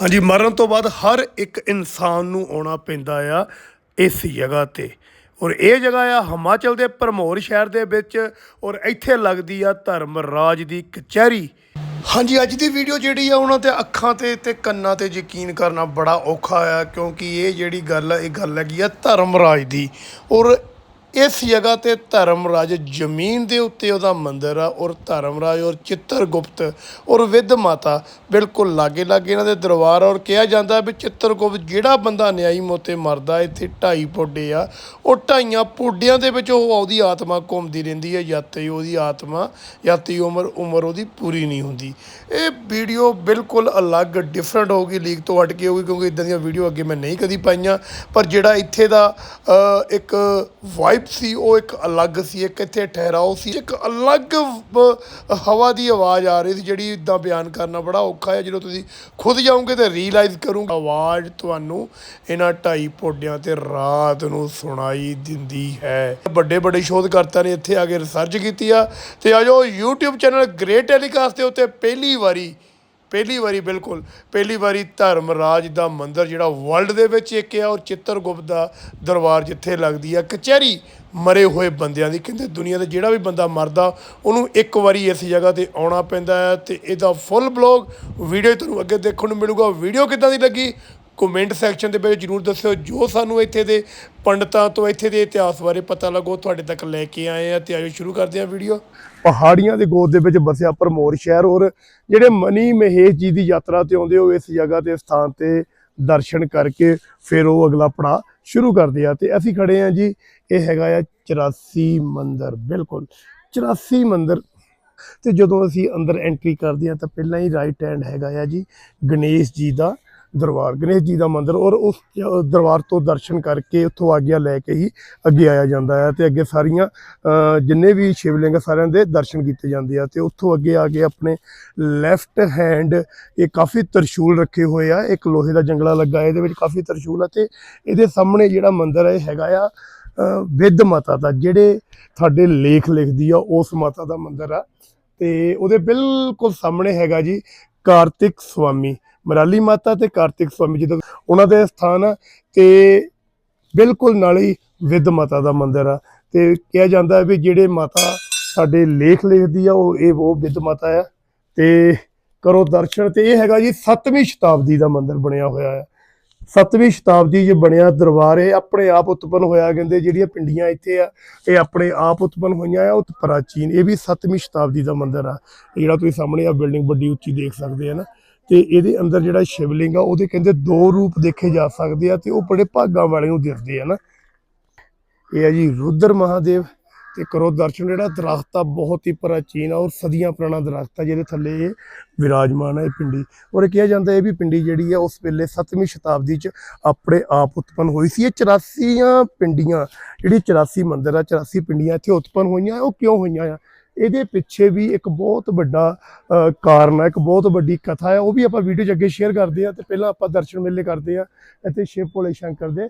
ਹਾਂਜੀ, ਮਰਨ ਤੋਂ ਬਾਅਦ ਹਰ ਇੱਕ ਇਨਸਾਨ ਨੂੰ ਆਉਣਾ ਪੈਂਦਾ ਆ ਇਸ ਜਗ੍ਹਾ ਤੇ। ਔਰ ਇਹ ਜਗ੍ਹਾ ਆ ਹਿਮਾਚਲ ਦੇ ਭਰਮੌਰ ਸ਼ਹਿਰ ਦੇ ਵਿੱਚ ਔਰ ਇੱਥੇ ਲੱਗਦੀ ਆ ਧਰਮ ਰਾਜ ਦੀ ਕਚਹਿਰੀ। ਹਾਂਜੀ, ਅੱਜ ਦੀ ਵੀਡੀਓ ਜਿਹੜੀ ਆ ਉਹਨਾਂ ਤੇ ਅੱਖਾਂ ਤੇ ਤੇ ਕੰਨਾਂ ਤੇ ਯਕੀਨ ਕਰਨਾ ਬੜਾ ਔਖਾ ਆ ਕਿਉਂਕਿ ਇਹ ਜਿਹੜੀ ਗੱਲ ਆ, ਇਹ ਗੱਲ ਹੈਗੀ ਆ ਧਰਮ ਰਾਜ ਦੀ। ਔਰ ਇਸ ਜਗ੍ਹਾ ਤੇ ਧਰਮਰਾਜ ਜ਼ਮੀਨ ਦੇ ਉੱਤੇ ਉਹਦਾ ਮੰਦਿਰ ਆ, ਔਰ ਧਰਮਰਾਜ ਔਰ ਚਿੱਤਰਗੁਪਤ ਔਰ ਵਿਦ ਮਾਤਾ ਬਿਲਕੁਲ ਲਾਗੇ ਲਾਗੇ ਇਹਨਾਂ ਦੇ ਦਰਬਾਰ ਔਰ ਕਿਹਾ ਜਾਂਦਾ ਵੀ ਚਿੱਤਰਗੁਪਤ ਜਿਹੜਾ ਬੰਦਾ ਨਿਆਈ ਮੋਤੇ ਮਰਦਾ, ਇੱਥੇ ਢਾਈ ਪੋਡੇ ਆ, ਉਹ ਢਾਈਆਂ ਪੋਡਿਆਂ ਦੇ ਵਿੱਚ ਉਹ ਉਹਦੀ ਆਤਮਾ ਘੁੰਮਦੀ ਰਹਿੰਦੀ ਹੈ ਜਦ ਤੱਕ ਉਹਦੀ ਆਤਮਾ ਜਦ ਤੱਕ ਉਮਰ ਉਮਰ ਉਹਦੀ ਪੂਰੀ ਨਹੀਂ ਹੁੰਦੀ। ਇਹ ਵੀਡੀਓ ਬਿਲਕੁਲ ਅਲੱਗ ਡਿਫਰੈਂਟ ਹੋਊਗੀ ਲੀਕ ਤੋਂ ਹਟ ਕੇ ਹੋਊਗੀ ਕਿਉਂਕਿ ਇਦਾਂ ਦੀਆਂ ਵੀਡੀਓ ਅੱਗੇ ਮੈਂ ਨਹੀਂ ਕਦੀ ਪਾਈਆਂ, ਪਰ ਜਿਹੜਾ ਇੱਥੇ ਦਾ ਇੱਕ ਵਾਈਬ ਸੀ, ਉਹ ਇੱਕ ਅਲੱਗ ਸੀ, ਇੱਕ ਇੱਥੇ ਠਹਿਰਾਓ ਸੀ, ਇੱਕ ਅਲੱਗ ਹਵਾ ਦੀ ਆਵਾਜ਼ ਆ ਰਹੀ ਸੀ, ਜਿਹੜੀ ਇਦਾਂ ਬਿਆਨ ਕਰਨਾ ਬੜਾ ਔਖਾ ਹੈ, ਜਦੋਂ ਤੁਸੀਂ ਖੁਦ ਜਾਓਗੇ ਤੇ ਰੀਅਲਾਈਜ਼ ਕਰੋਗੇ। ਆਵਾਜ਼ ਤੁਹਾਨੂੰ ਇਹਨਾਂ ਢਾਈ ਪੌਡਿਆਂ ਤੇ ਰਾਤ ਨੂੰ ਸੁਣਾਈ ਦਿੰਦੀ ਹੈ। ਵੱਡੇ ਵੱਡੇ ਸ਼ੋਧਕਰਤਾ ਨੇ ਇੱਥੇ ਆ ਕੇ ਰਿਸਰਚ ਕੀਤੀ ਆ, ਤੇ ਆ ਜੋ YouTube ਚੈਨਲ ਗ੍ਰੇਟ ਟੈਲੀਕਾਸਟ ਦੇ ਉੱਤੇ ਪਹਿਲੀ ਵਾਰੀ ਪਹਿਲੀ ਵਾਰੀ ਬਿਲਕੁਲ, ਪਹਿਲੀ ਵਾਰੀ ਧਰਮਰਾਜ ਦਾ ਮੰਦਿਰ ਜਿਹੜਾ ਵਰਲਡ ਦੇ ਵਿੱਚ ਇੱਕ ਆ ਔਰ ਚਿੱਤਰਗੁਪਤ ਦਾ ਦਰਬਾਰ ਜਿੱਥੇ ਲੱਗਦੀ ਆ ਕਚਹਿਰੀ ਮਰੇ ਹੋਏ ਬੰਦਿਆਂ ਦੀ, ਕਹਿੰਦੇ ਦੁਨੀਆ ਦੇ ਜਿਹੜਾ ਵੀ ਬੰਦਾ ਮਰਦਾ, ਉਹਨੂੰ ਇੱਕ ਵਾਰੀ ਇਸ ਜਗ੍ਹਾ ਤੇ ਆਉਣਾ ਪੈਂਦਾ ਹੈ ਤੇ ਇਹਦਾ ਫੁੱਲ ਬਲੌਗ ਵੀਡੀਓ ਤੁਹਾਨੂੰ ਅੱਗੇ ਦੇਖਣ ਨੂੰ ਮਿਲੂਗਾ। ਵੀਡੀਓ ਕਿੱਦਾਂ ਦੀ ਲੱਗੀ? ਕਮੈਂਟ ਸੈਕਸ਼ਨ ਦੇ ਵਿੱਚ ਜਰੂਰ ਦੱਸਿਓ। ਜੋ ਸਾਨੂੰ ਇੱਥੇ ਦੇ ਪੰਡਤਾਂ ਤੋਂ ਇੱਥੇ ਦੇ ਇਤਿਹਾਸ ਬਾਰੇ ਪਤਾ ਲੱਗੋ, ਤੁਹਾਡੇ ਤੱਕ ਲੈ ਕੇ ਆਏ ਆ ਤੇ ਆਜੋ ਸ਼ੁਰੂ ਕਰਦੇ ਆ ਵੀਡੀਓ। ਪਹਾੜੀਆਂ ਦੇ ਗੋਦ ਦੇ ਵਿੱਚ ਵਸਿਆ ਭਰਮੌਰ ਸ਼ਹਿਰ, ਔਰ ਜਿਹੜੇ ਮਨੀ ਮਹੇਸ਼ ਜੀ ਦੀ ਯਾਤਰਾ ਤੇ ਆਉਂਦੇ ਹੋ, ਇਸ ਜਗ੍ਹਾ ਤੇ ਸਥਾਨ ਤੇ ਦਰਸ਼ਨ ਕਰਕੇ ਫਿਰ ਉਹ ਅਗਲਾ ਪੜਾ ਸ਼ੁਰੂ ਕਰਦੇ ਆ ਤੇ ਅਸੀਂ ਖੜੇ ਆ ਜੀ, ਇਹ ਹੈਗਾ ਆ 84 ਮੰਦਰ, ਬਿਲਕੁਲ। 84 ਮੰਦਰ ਤੇ ਜਦੋਂ ਅਸੀਂ ਅੰਦਰ ਐਂਟਰੀ ਕਰਦੇ ਆ ਤਾਂ ਪਹਿਲਾਂ ਹੀ ਰਾਈਟ ਹੈਂਡ ਹੈਗਾ ਆ ਜੀ, ਗਣੇਸ਼ ਜੀ ਦਾ ਦਰਬਾਰ ਗਣੇਸ਼ ਜੀ ਦਾ ਮੰਦਿਰ ਔਰ ਉਸ ਦਰਬਾਰ ਤੋਂ ਦਰਸ਼ਨ ਕਰਕੇ ਉੱਥੋਂ ਆਗਿਆ ਲੈ ਕੇ ਹੀ ਅੱਗੇ ਆਇਆ ਜਾਂਦਾ ਹੈ ਤੇ ਅੱਗੇ ਸਾਰੀਆਂ ਜਿੰਨੇ ਵੀ ਸ਼ਿਵਲਿੰਗ ਆ, ਸਾਰਿਆਂ ਦੇ ਦਰਸ਼ਨ ਕੀਤੇ ਜਾਂਦੇ ਆ ਤੇ ਉੱਥੋਂ ਅੱਗੇ ਆ ਕੇ ਆਪਣੇ ਲੈਫਟ ਹੈਂਡ ਇਹ ਕਾਫੀ ਤਰਸ਼ੂਲ ਰੱਖੇ ਹੋਏ ਆ ਇੱਕ ਲੋਹੇ ਦਾ ਜੰਗਲਾ ਲੱਗਾ ਇਹਦੇ ਵਿੱਚ ਕਾਫੀ ਤਰਸ਼ੂਲ ਆ ਤੇ ਇਹਦੇ ਸਾਹਮਣੇ ਜਿਹੜਾ ਮੰਦਿਰ ਹੈ ਇਹ ਹੈਗਾ ਆ ਅ, ਵਿਦ ਮਾਤਾ ਦਾ ਜਿਹੜੇ ਸਾਡੇ ਲੇਖ ਲਿਖਦੀ ਆ ਉਸ ਮਾਤਾ ਦਾ ਮੰਦਿਰ ਆ ਤੇ ਉਹਦੇ ਬਿਲਕੁਲ ਸਾਹਮਣੇ ਹੈਗਾ ਜੀ ਕਾਰਤਿਕ ਸਵਾਮੀ। ਮਰਾਲੀ ਮਾਤਾ ਤੇ ਕਾਰਤਿਕ ਸਵਾਮੀ ਜੀ ਦਾ ਉਹਨਾਂ ਦੇ ਸਥਾਨ ਆ ਤੇ ਬਿਲਕੁਲ ਨਾਲ ਹੀ ਵਿਦ ਮਾਤਾ ਦਾ ਮੰਦਿਰ ਆ। ਤੇ ਕਿਹਾ ਜਾਂਦਾ ਹੈ ਵੀ ਜਿਹੜੇ ਮਾਤਾ ਸਾਡੇ ਲੇਖ ਲਿਖਦੀ ਆ, ਉਹ ਇਹ ਉਹ ਵਿਦ ਮਾਤਾ ਆ। ਤੇ ਕਰੋ ਦਰਸ਼ਨ ਤੇ ਇਹ ਹੈਗਾ ਜੀ 7ਵੀਂ ਸ਼ਤਾਬਦੀ ਦਾ ਮੰਦਿਰ ਬਣਿਆ ਹੋਇਆ ਹੈ 7ਵੀਂ ਸ਼ਤਾਬਦੀ 'ਚ ਬਣਿਆ ਦਰਬਾਰ, ਇਹ ਆਪਣੇ ਆਪ ਉਤਪਨ ਹੋਇਆ ਕਹਿੰਦੇ ਜਿਹੜੀਆਂ ਪਿੰਡੀਆਂ ਇੱਥੇ ਆ, ਇਹ ਆਪਣੇ ਆਪ ਉਤਪਨ ਹੋਈਆਂ ਆ, ਉਹ ਪ੍ਰਾਚੀਨ, ਇਹ ਵੀ 7ਵੀਂ ਸ਼ਤਾਬਦੀ ਦਾ ਮੰਦਿਰ ਆ। ਜਿਹੜਾ ਤੁਸੀਂ ਸਾਹਮਣੇ ਆ, ਬਿਲਡਿੰਗ ਵੱਡੀ ਉੱਚੀ ਦੇਖ ਸਕਦੇ ਆ ਨਾ। ਤੇ ਇਹਦੇ ਅੰਦਰ ਜਿਹੜਾ ਸ਼ਿਵਲਿੰਗ ਆ, ਉਹਦੇ ਕਹਿੰਦੇ ਦੋ ਰੂਪ ਦੇਖੇ ਜਾ ਸਕਦੇ ਆ ਤੇ ਉਹ ਬੜੇ ਭਾਗਾਂ ਵਾਲੇ ਨੂੰ ਦਿਸਦੇ ਆ ਨਾ। ਇਹ ਹੈ ਜੀ ਰੁਦਰ ਮਹਾਦੇਵ ਤੇ ਕਰੋ ਦਰਸ਼ਨ, ਜਿਹੜਾ ਦਰਖਤ ਆ, ਬਹੁਤ ਹੀ ਪ੍ਰਾਚੀਨ ਆ ਔਰ ਸਦੀਆਂ ਪੁਰਾਣਾ ਦਰਖਤ ਆ, ਜਿਹਦੇ ਥੱਲੇ ਇਹ ਵਿਰਾਜਮਾਨ ਹੈ ਇਹ ਪਿੰਡੀ। ਔਰ ਇਹ ਕਿਹਾ ਜਾਂਦਾ ਇਹ ਵੀ ਪਿੰਡੀ ਜਿਹੜੀ ਆ, ਉਸ ਵੇਲੇ 7ਵੀਂ ਸ਼ਤਾਬਦੀ ਚ ਆਪਣੇ ਆਪ ਉਤਪਨ ਹੋਈ ਸੀ। ਇਹ 84 ਪਿੰਡੀਆਂ, ਜਿਹੜੀ 84 ਮੰਦਿਰ ਆ 84 ਪਿੰਡੀਆਂ ਇੱਥੇ ਉਤਪਨ ਹੋਈਆਂ, ਉਹ ਕਿਉਂ ਹੋਈਆਂ ਆ? ਇਹਦੇ ਪਿੱਛੇ ਵੀ ਇੱਕ ਬਹੁਤ ਵੱਡਾ ਕਾਰਨ ਹੈ ਇੱਕ ਬਹੁਤ ਵੱਡੀ ਕਥਾ ਹੈ ਉਹ ਵੀ ਆਪਾਂ ਵੀਡੀਓ 'ਚ ਅੱਗੇ ਸ਼ੇਅਰ ਕਰਦੇ ਆ ਤੇ ਪਹਿਲਾਂ ਆਪਾਂ ਦਰਸ਼ਨ ਮੇਲੇ ਕਰਦੇ ਆ ਇੱਥੇ ਸ਼ਿਵ ਭੋਲੇ ਸ਼ੰਕਰ ਦੇ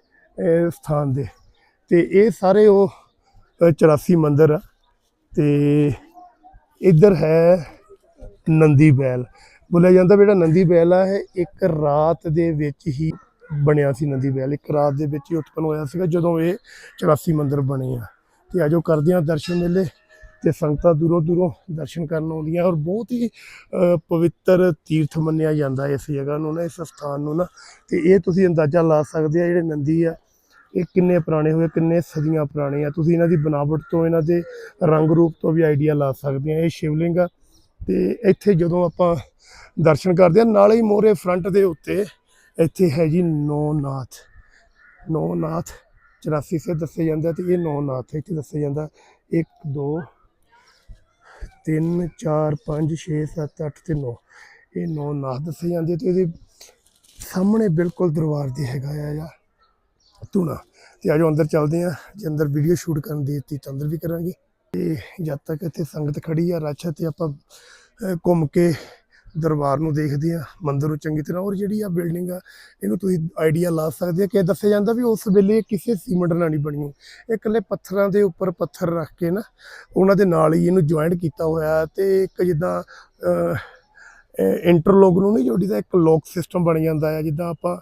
ਸਥਾਨ ਦੇ। ਤੇ ਇਹ ਸਾਰੇ ਉਹ ਅ, 84 ਮੰਦਿਰ ਆ ਤੇ ਇੱਧਰ ਹੈ ਨੰਦੀ ਬੈਲ। ਬੋਲਿਆ ਜਾਂਦਾ ਜਿਹੜਾ ਨੰਦੀ ਬੈਲ ਆ ਇਹ ਇੱਕ ਰਾਤ ਦੇ ਵਿੱਚ ਹੀ ਬਣਿਆ ਸੀ ਨੰਦੀ ਬੈਲ। ਇੱਕ ਰਾਤ ਦੇ ਵਿੱਚ ਹੀ ਉਤਪਨ ਹੋਇਆ ਸੀਗਾ ਜਦੋਂ ਇਹ 84 ਮੰਦਿਰ ਬਣੇ ਆ। ਤੇ ਆਜੋ ਕਰਦੇ ਆ ਦਰਸ਼ਨ ਮੇਲੇ। ਤੇ ਸੰਗਤਾਂ ਦੂਰੋਂ ਦੂਰੋਂ ਦਰਸ਼ਨ ਕਰਨ ਆਉਂਦੀਆਂ ਔਰ ਬਹੁਤ ਹੀ ਪਵਿੱਤਰ ਤੀਰਥ ਮੰਨਿਆ ਜਾਂਦਾ ਇਸ ਜਗ੍ਹਾ ਨੂੰ ਨਾ, ਇਸ ਸਥਾਨ ਨੂੰ ਨਾ। ਤੇ ਇਹ ਤੁਸੀਂ ਅੰਦਾਜ਼ਾ ਲਾ ਸਕਦੇ ਆ ਜਿਹੜੇ ਨੰਦੀ ਆ, ਇਹ ਕਿੰਨੇ ਪੁਰਾਣੇ ਹੋਏ, ਕਿੰਨੇ ਸਦੀਆਂ ਪੁਰਾਣੇ ਆ। ਤੁਸੀਂ ਇਹਨਾਂ ਦੀ ਬਣਾਵਟ ਤੋਂ, ਇਹਨਾਂ ਦੇ ਰੰਗ ਰੂਪ ਤੋਂ ਵੀ ਆਈਡੀਆ ਲਾ ਸਕਦੇ ਆ। ਇਹ ਸ਼ਿਵਲਿੰਗ ਆ ਤੇ ਇੱਥੇ ਜਦੋਂ ਆਪਾਂ ਦਰਸ਼ਨ ਕਰਦੇ ਆ, ਨਾਲੇ ਹੀ ਮੋਰੇ ਫਰੰਟ ਦੇ ਉੱਤੇ ਇੱਥੇ ਹੈ ਜੀ ਨੌ ਨਾਥ ਨੌ ਨਾਥ 84 ਸੇ ਦੱਸੇ ਜਾਂਦਾ ਆ ਤੇ ਇਹ ਨੌ ਨਾਥ ਇੱਥੇ ਦੱਸਿਆ ਜਾਂਦਾ। 1 2 3 4 5 6 7 8 ਤੇ 9 ਇਹ ਨੌ ਨਾਥ ਦੱਸੇ ਜਾਂਦੇ ਆ ਤੇ ਇਹਦੇ ਸਾਹਮਣੇ ਬਿਲਕੁਲ ਦਰਬਾਰ ਦੇ ਹੈਗਾ ਆ ਜਾਂ ਧੂਣਾ। ਤੇ ਆਜੋ ਅੰਦਰ ਚੱਲਦੇ ਆ, ਜੇ ਅੰਦਰ ਵੀਡੀਓ ਸ਼ੂਟ ਕਰਨ ਦੀ ਦਿੱਤੀ ਤਾਂ ਅੰਦਰ ਵੀ ਕਰਾਂਗੇ। ਤੇ ਜਦ ਤੱਕ ਇੱਥੇ ਸੰਗਤ ਖੜੀ ਆ, ਰੱਛ ਤੇ ਆਪਾਂ ਘੁੰਮ ਕੇ ਦਰਬਾਰ ਨੂੰ ਦੇਖਦੇ ਆ, ਮੰਦਿਰ ਨੂੰ ਚੰਗੀ ਤਰ੍ਹਾਂ, ਔਰ ਜਿਹੜੀ ਆ ਬਿਲਡਿੰਗ ਆ, ਇਹਨੂੰ ਤੁਸੀਂ ਆਈਡੀਆ ਲਾ ਸਕਦੇ ਆ ਕਿ ਦੱਸਿਆ ਜਾਂਦਾ ਵੀ ਉਸ ਵੇਲੇ ਕਿਸੇ ਸੀਮੈਂਟ ਨਾਲ ਨਹੀਂ ਬਣੀ ਇਹ ਇਕੱਲੇ ਪੱਥਰਾਂ ਦੇ ਉੱਪਰ ਪੱਥਰ ਰੱਖ ਕੇ ਨਾ, ਉਹਨਾਂ ਦੇ ਨਾਲ ਹੀ ਇਹਨੂੰ ਜੁਆਇੰਟ ਕੀਤਾ ਹੋਇਆ ਹੈ ਤੇ ਇੱਕ ਜਿੱਦਾਂ ਇੰਟਰਲੋਕ ਨੂੰ ਨਹੀਂ ਜੋੜੀ ਦਾ ਇੱਕ ਲੋਕ ਸਿਸਟਮ ਬਣ ਜਾਂਦਾ ਹੈ, ਜਿੱਦਾਂ ਆਪਾਂ